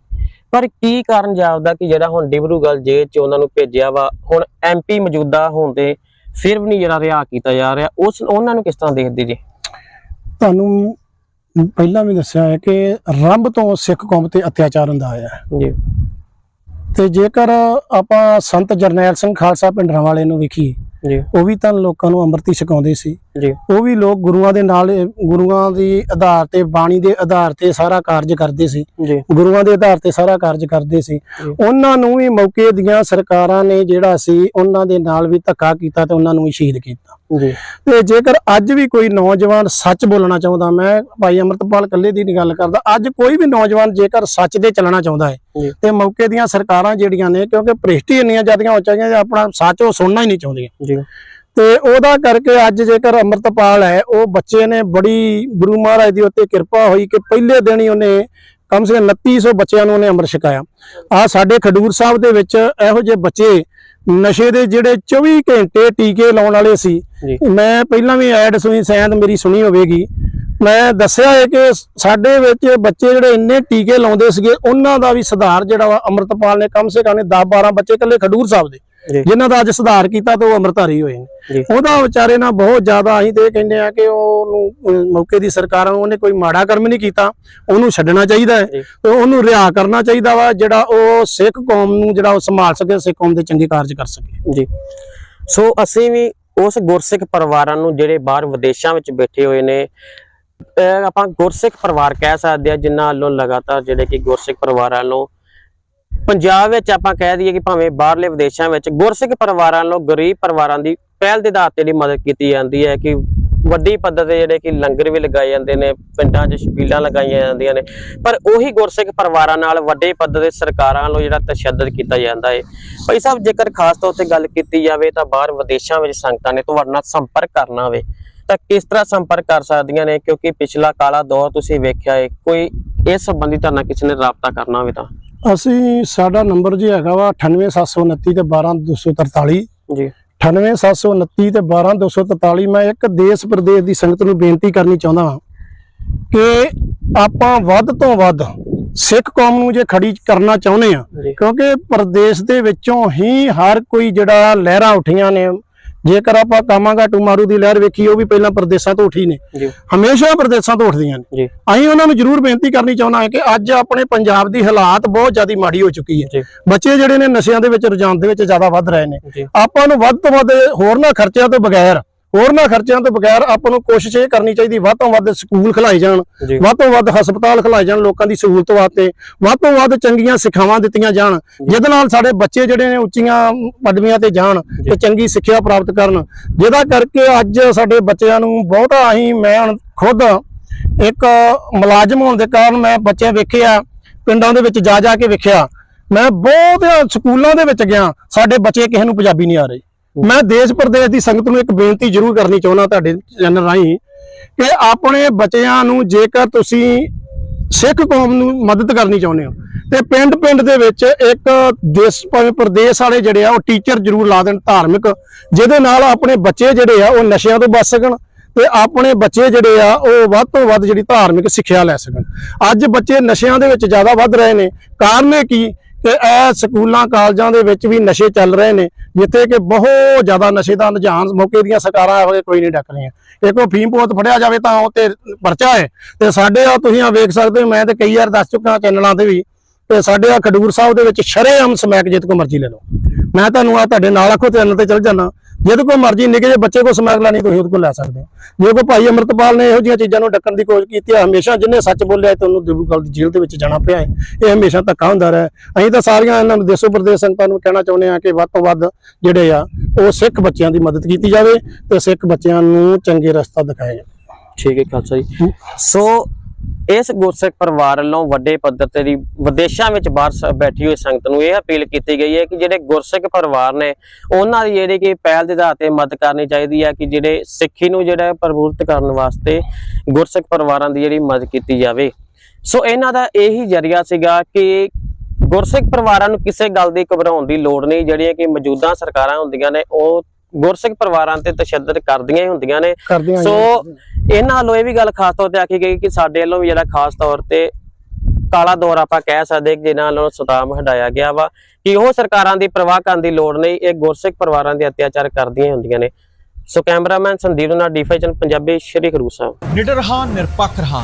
ਪਰ ਕੀ ਕਾਰਨ ਜਾਪਦਾ ਕਿ ਜਿਹੜਾ ਹੁਣ ਡਿਬਰੂਗੜ੍ਹ ਜੇਲ੍ਹ ਚ ਉਹਨਾਂ ਨੂੰ ਭੇਜਿਆ ਵਾ ਹੁਣ ਐਮਪੀ ਮੌਜੂਦਾ ਹੋਣ ਤੇ ਫਿਰ ਵੀ ਨਹੀਂ ਜਿਹੜਾ ਰਿਹਾ ਕੀਤਾ ਜਾ ਰਿਹਾ। ਉਸ ਉਹਨਾਂ ਨੂੰ ਕਿਸ ਤਰ੍ਹਾਂ ਦੇਖਦੇ ਜੀ? ਤੁਹਾਨੂੰ ਪਹਿਲਾਂ ਵੀ ਦੱਸਿਆ ਹੈ ਕਿ ਰੰਭ ਤੋਂ ਸਿੱਖ ਕੌਮ ਤੇ ਅਤਿਆਚਾਰ ਹੁੰਦਾ ਆਇਆ ਜੀ। ਤੇ ਜੇਕਰ ਆਪਾਂ ਸੰਤ ਜਰਨੈਲ ਸਿੰਘ ਖਾਲਸਾ ਪਿੰਡਰਾਂ ਵਾਲੇ ਨੂੰ ਵੇਖੀਏ ਜੀ। ਉਹ ਵੀ ਤਾਂ ਲੋਕਾਂ ਨੂੰ ਅੰਮ੍ਰਿਤ ਹੀ ਛਕਾਉਂਦੇ ਸੀ। ਜੀ। ਉਹ ਵੀ ਲੋਕ ਗੁਰੂਆਂ ਦੇ ਨਾਲ ਗੁਰੂਆਂ ਦੀ ਆਧਾਰ ਤੇ ਬਾਣੀ ਦੇ ਆਧਾਰ ਤੇ ਸਾਰਾ ਕਾਰਜ ਕਰਦੇ ਸੀ। ਗੁਰੂਆਂ ਦੇ ਆਧਾਰ ਤੇ ਸਾਰਾ ਕਾਰਜ ਕਰਦੇ ਸੀ। ਉਹਨਾਂ ਨੂੰ ਵੀ ਮੌਕੇ ਦੀਆਂ ਸਰਕਾਰਾਂ ਨੇ ਜਿਹੜਾ ਸੀ ਉਹਨਾਂ ਦੇ ਨਾਲ ਵੀ ਧੱਕਾ ਕੀਤਾ ਤੇ ਉਹਨਾਂ ਨੂੰ ਵੀ ਸ਼ਹੀਦ ਕੀਤਾ। ਜੀ। ਤੇ ਜੇਕਰ ਅੱਜ ਵੀ ਕੋਈ ਨੌਜਵਾਨ ਸੱਚ ਬੋਲਣਾ ਚਾਹੁੰਦਾ ਮੈਂ ਭਾਈ ਅਮਰਤਪਾਲ ਕੱਲੇ ਦੀ ਗੱਲ ਕਰਦਾ ਅੱਜ ਕੋਈ ਵੀ ਨੌਜਵਾਨ ਜੇਕਰ ਸੱਚ ਦੇ ਚੱਲਣਾ ਚਾਹੁੰਦਾ। ਹੈ ਤੇ ਮੌਕੇ ਦੀਆਂ ਸਰਕਾਰਾਂ ਜਿਹੜੀਆਂ ਨੇ ਕਿਉਂਕਿ ਭ੍ਰਿਸ਼ਟੀ ਇੰਨੀਆਂ ਜ਼ਿਆਦੀਆਂ ਹੋ ਚਾਹੀਆਂ ਆਪਣਾ ਸੱਚ ਉਹ ਸੁਣਨਾ ਹੀ ਨਹੀਂ ਚਾਹੁੰਦੀਆਂ। ਜੀ। ਤੇ ਉਹਦਾ ਕਰਕੇ ਅੱਜ ਜੇਕਰ ਅਮਰਤਪਾਲ ਹੈ ਉਹ ਬੱਚੇ ਨੇ ਬੜੀ ਗੁਰੂ ਮਹਾਰਾਜ ਦੀ ਉੱਤੇ ਕਿਰਪਾ ਹੋਈ ਕਿ ਪਹਿਲੇ ਦਿਨ ਹੀ ਉਹਨੇ ਕਮ ਸੇ ਕਮ 2900 ਬੱਚਿਆਂ ਨੂੰ ਉਹਨੇ ਅੰਮ੍ਰਿਤ ਛਕਾਇਆ ਆ ਸਾਡੇ ਖਡੂਰ ਸਾਹਿਬ ਦੇ ਵਿੱਚ ਇਹੋ ਜਿਹੇ ਬੱਚੇ ਨਸ਼ੇ ਦੇ ਜਿਹੜੇ 24 ਘੰਟੇ ਟੀਕੇ ਲਾਉਣ ਵਾਲੇ ਸੀ। ਮੈਂ ਪਹਿਲਾਂ ਵੀ ਐਡ ਸੁਣੀ ਸ਼ਾਇਦ ਮੇਰੀ ਸੁਣੀ ਹੋਵੇਗੀ ਮੈਂ ਦੱਸਿਆ ਹੈ ਕਿ ਸਾਡੇ ਵਿੱਚ ਬੱਚੇ ਜਿਹੜੇ ਇੰਨੇ ਟੀਕੇ ਲਾਉਂਦੇ ਸੀਗੇ ਉਹਨਾਂ ਦਾ ਵੀ ਸੁਧਾਰ ਜਿਹੜਾ ਵਾ ਅਮਰਤਪਾਲ ਨੇ ਕਮ ਸੇ ਕਮ 10 12 ਬੱਚੇ ਇਕੱਲੇ ਖਡੂਰ ਸਾਹਿਬ ਦੇ। ਜਿਨ੍ਹਾਂ ਦਾ ਅੱਜ ਸੁਧਾਰ ਕੀਤਾ ਤੇ ਉਹ ਅੰਮ੍ਰਿਤਧਾਰੀ ਹੋਏ ਨੇ। ਉਹਦਾ ਵਿਚਾਰੇ ਨਾਲ ਬਹੁਤ ਜ਼ਿਆਦਾ ਅਸੀਂ ਤੇ ਕਹਿੰਦੇ ਆ ਕਿ ਉਹਨੂੰ ਮੌਕੇ ਦੀ ਸਰਕਾਰਾਂ ਨੂੰ ਉਹਨੇ ਕੋਈ ਮਾੜਾ ਕਰਮ ਨਹੀਂ ਕੀਤਾ। ਉਹਨੂੰ ਛੱਡਣਾ ਚਾਹੀਦਾ ਹੈ। ਤੇ ਉਹਨੂੰ ਰਿਹਾ ਕਰਨਾ ਚਾਹੀਦਾ ਵਾ ਜਿਹੜਾ ਉਹ ਸਿੱਖ ਕੌਮ ਨੂੰ ਜਿਹੜਾ ਉਹ ਸੰਭਾਲ ਸਕੇ ਸਿੱਖ ਕੌਮ ਦੇ ਚੰਗੇ ਕਾਰਜ ਕਰ ਸਕੇ। ਜੀ। ਸੋ ਅਸੀਂ ਵੀ ਉਸ ਗੁਰਸਿੱਖ ਪਰਿਵਾਰਾਂ ਨੂੰ ਜਿਹੜੇ ਬਾਹਰ ਵਿਦੇਸ਼ਾਂ ਵਿੱਚ ਬੈਠੇ ਹੋਏ ਨੇ ਆਪਾਂ ਗੁਰਸਿੱਖ ਪਰਿਵਾਰ ਕਹਿ ਸਕਦੇ ਆ ਜਿਨ੍ਹਾਂ ਵੱਲੋਂ ਲਗਾਤਾਰ ਜਿਹੜੇ ਕਿ ਗੁਰਸਿੱਖ ਪਰਿਵਾਰਾਂ ਵੱਲੋਂ ਪੰਜਾਬ ਵਿੱਚ ਆਪਾਂ ਕਹਿ ਦਈਏ ਕਿ ਭਾਵੇਂ ਬਾਹਰਲੇ ਵਿਦੇਸ਼ਾਂ ਵਿੱਚ ਗੁਰਸਿੱਖ ਪਰਿਵਾਰਾਂ ਨੂੰ ਗਰੀਬ ਪਰਿਵਾਰਾਂ ਦੀ ਪਹਿਲ ਦੇ ਆਧਾਰ ਤੇ ਜਿਹੜੀ ਮਦਦ ਕੀਤੀ ਜਾਂਦੀ ਹੈ ਕਿ ਵੱਡੀ ਪੱਧਰ ਤੇ ਜਿਹੜੇ ਕਿ ਲੰਗਰ ਵੀ ਲਗਾਏ ਜਾਂਦੇ ਨੇ, ਪਿੰਡਾਂ 'ਚ ਸ਼ਬੀਲਾਂ ਲਗਾਈਆਂ ਜਾਂਦੀਆਂ ਨੇ, ਪਰ ਉਹੀ ਗੁਰਸਿੱਖ ਪਰਿਵਾਰਾਂ ਨਾਲ ਵੱਡੇ ਪੱਧਰ ਤੇ ਸਰਕਾਰਾਂ ਵੱਲੋਂ ਜਿਹੜਾ ਤਸ਼ੱਦਦ ਕੀਤਾ ਜਾਂਦਾ ਹੈ। ਭਾਈ ਸਾਹਿਬ, ਜੇਕਰ ਖਾਸ ਤੌਰ ਤੇ ਗੱਲ ਕੀਤੀ ਜਾਵੇ ਤਾਂ ਬਾਹਰ ਵਿਦੇਸ਼ਾਂ ਵਿੱਚ ਸੰਗਤਾਂ ਨੇ ਤੁਹਾਡੇ ਨਾਲ ਸੰਪਰਕ ਕਰਨਾ ਹੋਵੇ, ਤਾਂ ਕਿਸ ਤਰ੍ਹਾਂ ਸੰਪਰਕ ਕਰ ਸਕਦੀਆਂ ਨੇ? ਕਿਉਂਕਿ ਪਿਛਲਾ ਕਾਲਾ ਦੌਰ ਤੁਸੀਂ ਵੇਖਿਆ ਹੈ, ਕੋਈ ਇਸ ਸੰਬੰਧੀ ਤੁਹਾਡੇ ਨਾਲ ਕਿਸੇ ਨੇ ਰਾਬਤਾ ਕਰਨਾ ਹੋਵੇ ਤਾਂ। ਅਸੀਂ ਸਾਡਾ ਨੰਬਰ ਜੀ ਹੈਗਾ ਵਾ 98729 ਤੇ 12243 ਜੀ। 98729 ਤੇ 12243 ਮੈਂ ਇੱਕ ਦੇਸ਼ ਪ੍ਰਦੇਸ਼ ਦੀ ਸੰਗਤ ਨੂੰ ਬੇਨਤੀ ਕਰਨੀ ਚਾਹੁੰਦਾ ਹਾਂ ਕਿ ਆਪਾਂ ਵੱਧ ਤੋਂ ਵੱਧ ਸਿੱਖ ਕੌਮ ਨੂੰ ਜੇ ਖੜੀ ਕਰਨਾ ਚਾਹੁੰਦੇ ਆ ਕਿਉਂਕਿ ਪ੍ਰਦੇਸ਼ ਦੇ ਵਿੱਚੋਂ ਹੀ ਹਰ ਕੋਈ ਜਿਹੜਾ ਲਹਿਰਾਂ ਉੱਠੀਆਂ ਨੇ ਜੇਕਰ ਆਪਾਂ ਕਾਮਾਂਗਾਟੂ ਮਾਰੂ ਦੀ ਲਹਿਰ ਵੇਖੀ ਉਹ ਵੀ ਪਹਿਲਾਂ ਪ੍ਰਦੇਸ਼ਾਂ ਤੋਂ ਉੱਠੀ ਨੇ। ਹਮੇਸ਼ਾ ਪ੍ਰਦੇਸ਼ਾਂ ਤੋਂ ਉੱਠਦੀਆਂ ਨੇ। ਅਸੀਂ ਉਹਨਾਂ ਨੂੰ ਜ਼ਰੂਰ ਬੇਨਤੀ ਕਰਨੀ ਚਾਹੁੰਦਾ ਹਾਂ ਕਿ ਅੱਜ ਆਪਣੇ ਪੰਜਾਬ ਦੀ ਹਾਲਾਤ ਬਹੁਤ ਜ਼ਿਆਦਾ ਮਾੜੀ ਹੋ ਚੁੱਕੀ ਹੈ। ਬੱਚੇ ਜਿਹੜੇ ਨੇ ਨਸ਼ਿਆਂ ਦੇ ਵਿੱਚ ਰੁਝਾਨ ਦੇ ਵਿੱਚ ਜ਼ਿਆਦਾ ਵੱਧ ਰਹੇ ਨੇ। ਆਪਾਂ ਨੂੰ ਵੱਧ ਤੋਂ ਵੱਧ ਹੋਰਨਾਂ ਖਰਚਿਆਂ ਤੋਂ ਬਗੈਰ ਹੋਰਨਾਂ ਖਰਚਿਆਂ ਤੋਂ ਬਗੈਰ ਆਪਾਂ ਨੂੰ ਕੋਸ਼ਿਸ਼ ਇਹ ਕਰਨੀ ਚਾਹੀਦੀ ਵੱਧ ਤੋਂ ਵੱਧ ਸਕੂਲ ਖਿਲਾਏ ਜਾਣ ਵੱਧ ਤੋਂ ਵੱਧ ਹਸਪਤਾਲ ਖਿਲਾਏ ਜਾਣ ਲੋਕਾਂ ਦੀ ਸਹੂਲਤ ਵਾਸਤੇ ਵੱਧ ਤੋਂ ਵੱਧ ਚੰਗੀਆਂ ਸਿੱਖਿਆਵਾਂ ਦਿੱਤੀਆਂ ਜਾਣ ਜਿਹਦੇ ਨਾਲ ਸਾਡੇ ਬੱਚੇ ਜਿਹੜੇ ਨੇ ਉੱਚੀਆਂ ਪਦਵੀਆਂ ਤੇ ਜਾਣ ਤੇ ਚੰਗੀ ਸਿੱਖਿਆ ਪ੍ਰਾਪਤ ਕਰਨ। ਜਿਹਦਾ ਕਰਕੇ ਅੱਜ ਸਾਡੇ ਬੱਚਿਆਂ ਨੂੰ ਬਹੁਤਾ ਅਸੀਂ ਮੈਂ ਖੁਦ ਇੱਕ ਮੁਲਾਜ਼ਮ ਹੋਣ ਦੇ ਕਾਰਨ ਮੈਂ ਬੱਚੇ ਵੇਖੇ ਆ ਪਿੰਡਾਂ ਦੇ ਵਿੱਚ ਜਾ ਜਾ ਕੇ ਵੇਖਿਆ ਮੈਂ ਬਹੁਤ ਸਕੂਲਾਂ ਦੇ ਵਿੱਚ ਗਿਆ ਸਾਡੇ ਬੱਚੇ ਕਿਸੇ ਨੂੰ ਪੰਜਾਬੀ ਨਹੀਂ ਆ ਰਹੀ। ਮੈਂ ਦੇਸ਼ ਪ੍ਰਦੇਸ਼ ਦੀ ਸੰਗਤ ਨੂੰ ਇੱਕ ਬੇਨਤੀ ਜ਼ਰੂਰ ਕਰਨੀ ਚਾਹੁੰਦਾ ਤੁਹਾਡੇ ਚੈਨਲ ਰਾਹੀਂ ਕਿ ਆਪਣੇ ਬੱਚਿਆਂ ਨੂੰ ਜੇਕਰ ਤੁਸੀਂ ਸਿੱਖ ਕੌਮ ਨੂੰ ਮਦਦ ਕਰਨੀ ਚਾਹੁੰਦੇ ਹੋ ਤੇ ਪਿੰਡ ਪਿੰਡ ਦੇ ਵਿੱਚ ਇੱਕ ਦੇਸ਼ ਭਾਵੇਂ ਪ੍ਰਦੇਸ਼ ਵਾਲੇ ਜਿਹੜੇ ਆ, ਉਹ ਟੀਚਰ ਜ਼ਰੂਰ ਲਾ ਦੇਣ ਧਾਰਮਿਕ, ਜਿਹਦੇ ਨਾਲ ਆਪਣੇ ਬੱਚੇ ਜਿਹੜੇ ਆ, ਉਹ ਨਸ਼ਿਆਂ ਤੋਂ ਬਚ ਸਕਣ ਤੇ ਆਪਣੇ ਬੱਚੇ ਜਿਹੜੇ ਆ, ਉਹ ਵੱਧ ਤੋਂ ਵੱਧ ਜਿਹੜੀ ਧਾਰਮਿਕ ਸਿੱਖਿਆ ਲੈ ਸਕਣ। ਅੱਜ ਬੱਚੇ ਨਸ਼ਿਆਂ ਦੇ ਵਿੱਚ ਜ਼ਿਆਦਾ ਵੱਧ ਰਹੇ ਨੇ। ਕਾਰਨ ਇਹ ਕੀ? ਕਿ ਇਹ ਸਕੂਲਾਂ, ਕਾਲਜਾਂ ਦੇ ਵਿੱਚ ਵੀ ਨਸ਼ੇ ਚੱਲ ਰਹੇ ਨੇ, ਜਿੱਥੇ ਕਿ ਬਹੁਤ ਜ਼ਿਆਦਾ ਨਸ਼ੇ ਦਾ ਰੁਝਾਨ ਮੌਕੇ ਦੀਆਂ ਸਰਕਾਰਾਂ ਇਹੋ ਜਿਹੇ ਕੋਈ ਨਹੀਂ ਡੱਕ ਰਹੀਆਂ। ਇੱਕੋ ਫੀਮ ਪੋਤ ਫੜਿਆ ਜਾਵੇ ਤਾਂ ਉਹ ਤੇ ਪਰਚਾ ਹੈ। ਤੇ ਸਾਡੇ ਆ ਤੁਸੀਂ ਆ ਵੇਖ ਸਕਦੇ ਹੋ, ਮੈਂ ਤੇ ਕਈ ਵਾਰ ਦੱਸ ਚੁੱਕਾ ਚੈਨਲਾਂ ਤੇ ਵੀ, ਤੇ ਸਾਡੇ ਆ ਖਡੂਰ ਸਾਹਿਬ ਦੇ ਵਿੱਚ ਸ਼ਰੇਆਮ ਸਮੈਕ ਜਿੱਤ ਕੋ ਮਰਜ਼ੀ ਲੈ ਲਓ। ਮੈਂ ਤੁਹਾਨੂੰ ਆ ਤੁਹਾਡੇ ਨਾਲ ਆਖੋ, ਚੈਨਲ ਤੇ ਚੱਲ ਜਾਣਾ ਜਿਹਦੇ ਕੋ ਮਰਜ਼ੀ ਨਿੱਕੇ ਜਿਹੇ ਬੱਚੇ ਕੋ ਸਮੈਕ ਲੈਣੀ ਤੁਸੀਂ ਉਹਦੇ ਕੋਲ ਲੈ ਸਕਦੇ ਹੋ। ਜੇ ਕੋ ਭਾਈ ਅਮਰਤਪਾਲ ਨੇ ਇਹੋ ਜਿਹੀਆਂ ਚੀਜ਼ਾਂ ਨੂੰ ਡੱਕਣ ਦੀ ਕੋਸ਼ਿਸ਼ ਕੀਤੀ ਹੈ ਹਮੇਸ਼ਾ ਜਿੰਨੇ ਸੱਚ ਬੋਲਿਆ ਤੇ ਉਹਨੂੰ ਦਿਬੂਗਲ ਦੀ ਜੇਲ੍ਹ ਦੇ ਵਿੱਚ ਜਾਣਾ ਪਿਆ ਹੈ ਇਹ ਹਮੇਸ਼ਾ ਧੱਕਾ ਹੁੰਦਾ ਰਿਹਾ ਅਸੀਂ ਤਾਂ ਸਾਰੀਆਂ ਇਹਨਾਂ ਨੂੰ ਦੇਸੋ ਪ੍ਰਦੇਸ਼ ਸੰਗਤਾਂ ਨੂੰ ਕਹਿਣਾ ਚਾਹੁੰਦੇ ਆ ਕਿ ਵੱਧ ਤੋਂ ਵੱਧ ਜਿਹੜੇ ਆ ਉਹ ਸਿੱਖ ਬੱਚਿਆਂ ਦੀ ਮਦਦ ਕੀਤੀ ਜਾਵੇ ਤੇ ਸਿੱਖ ਬੱਚਿਆਂ ਨੂੰ ਚੰਗੇ ਰਸਤਾ ਦਿਖਾਇਆ ਜਾਵੇ। ਠੀਕ ਹੈ ਖਾਲਸਾ ਜੀ। ਸੋ ਇਸ ਗੁਰਸਿੱਖ ਪਰਿਵਾਰ ਵੱਲੋਂ ਵੱਡੇ ਪੱਧਰ ਤੇ ਦੀ ਵਿਦੇਸ਼ਾਂ ਵਿੱਚ ਬਾਹਰ ਸ- ਬੈਠੀ ਹੋਈ ਸੰਗਤ ਨੂੰ ਇਹ ਅਪੀਲ ਕੀਤੀ ਗਈ ਹੈ ਕਿ ਜਿਹੜੇ ਗੁਰਸਿੱਖ ਪਰਿਵਾਰ ਨੇ ਉਹਨਾਂ ਦੀ ਜਿਹੜੀ ਕਿ ਪਹਿਲ ਦੇ ਆਧਾਰ ਤੇ ਮਦਦ ਕਰਨੀ ਚਾਹੀਦੀ ਹੈ ਕਿ ਜਿਹੜੇ ਸਿੱਖੀ ਨੂੰ ਜਿਹੜਾ ਪ੍ਰਫੁੱਲਤ ਕਰਨ ਵਾਸਤੇ ਗੁਰਸਿੱਖ ਪਰਿਵਾਰਾਂ ਦੀ ਜਿਹੜੀ ਮਦਦ ਕੀਤੀ ਜਾਵੇ। ਸੋ ਇਹਨਾਂ ਦਾ ਇਹੀ ਜਰੀਆ ਸੀਗਾ ਕਿ ਗੁਰਸਿੱਖ ਪਰਿਵਾਰਾਂ ਨੂੰ ਕਿਸੇ ਗੱਲ ਦੀ ਘਬਰਾਉਣ ਦੀ ਲੋੜ ਨਹੀਂ, ਜਿਹੜੀਆਂ ਕਿ ਮੌਜੂਦਾ ਸਰਕਾਰਾਂ ਹੁੰਦੀਆਂ ਨੇ, ਉਹ ਗੁਰਸਿੱਖ ਪਰਿਵਾਰਾਂ ਤੇ ਤਸ਼ੱਦਦ ਕਰਦੀਆਂ ਹੀ ਹੁੰਦੀਆਂ ਨੇ। ਸੋ ਇਹਨਾਂ ਵੱਲੋਂ ਇਹ ਵੀ ਗੱਲ ਖਾਸ ਤੌਰ ਤੇ ਆਖੀ ਗਈ ਕਿ ਸਾਡੇ ਵੱਲੋਂ ਵੀ ਜਿਹੜਾ ਖਾਸ ਤੌਰ ਤੇ ਕਾਲਾ ਦੌਰ ਆਪਾਂ ਕਹਿ ਸਕਦੇ ਕਿ ਜਿਨ੍ਹਾਂ ਵੱਲੋਂ ਸਤਾਮ ਹਟਾਇਆ ਗਿਆ ਵਾ ਕਿ ਉਹ ਸਰਕਾਰਾਂ ਦੀ ਪਰਵਾਹ ਕਰਨ ਦੀ ਲੋੜ ਨਹੀਂ ਇਹ ਗੁਰਸਿੱਖ ਪਰਿਵਾਰਾਂ ਦੇ ਅਤਿਆਚਾਰ ਕਰਦੀਆਂ ਹੀ ਹੁੰਦੀਆਂ ਨੇ। ਸੋ ਕੈਮਰਾਮੈਨ ਸੰਦੀਪ ਨਾਲ ਡੀਫਾਈ ਚੈਨਲ ਪੰਜਾਬੀ ਸ਼੍ਰੀ ਖਰੂ ਸਾਹਿਬ। ਨਿਡਰ ਹਾਂ ਨਿਰਪੱਖ ਹਾਂ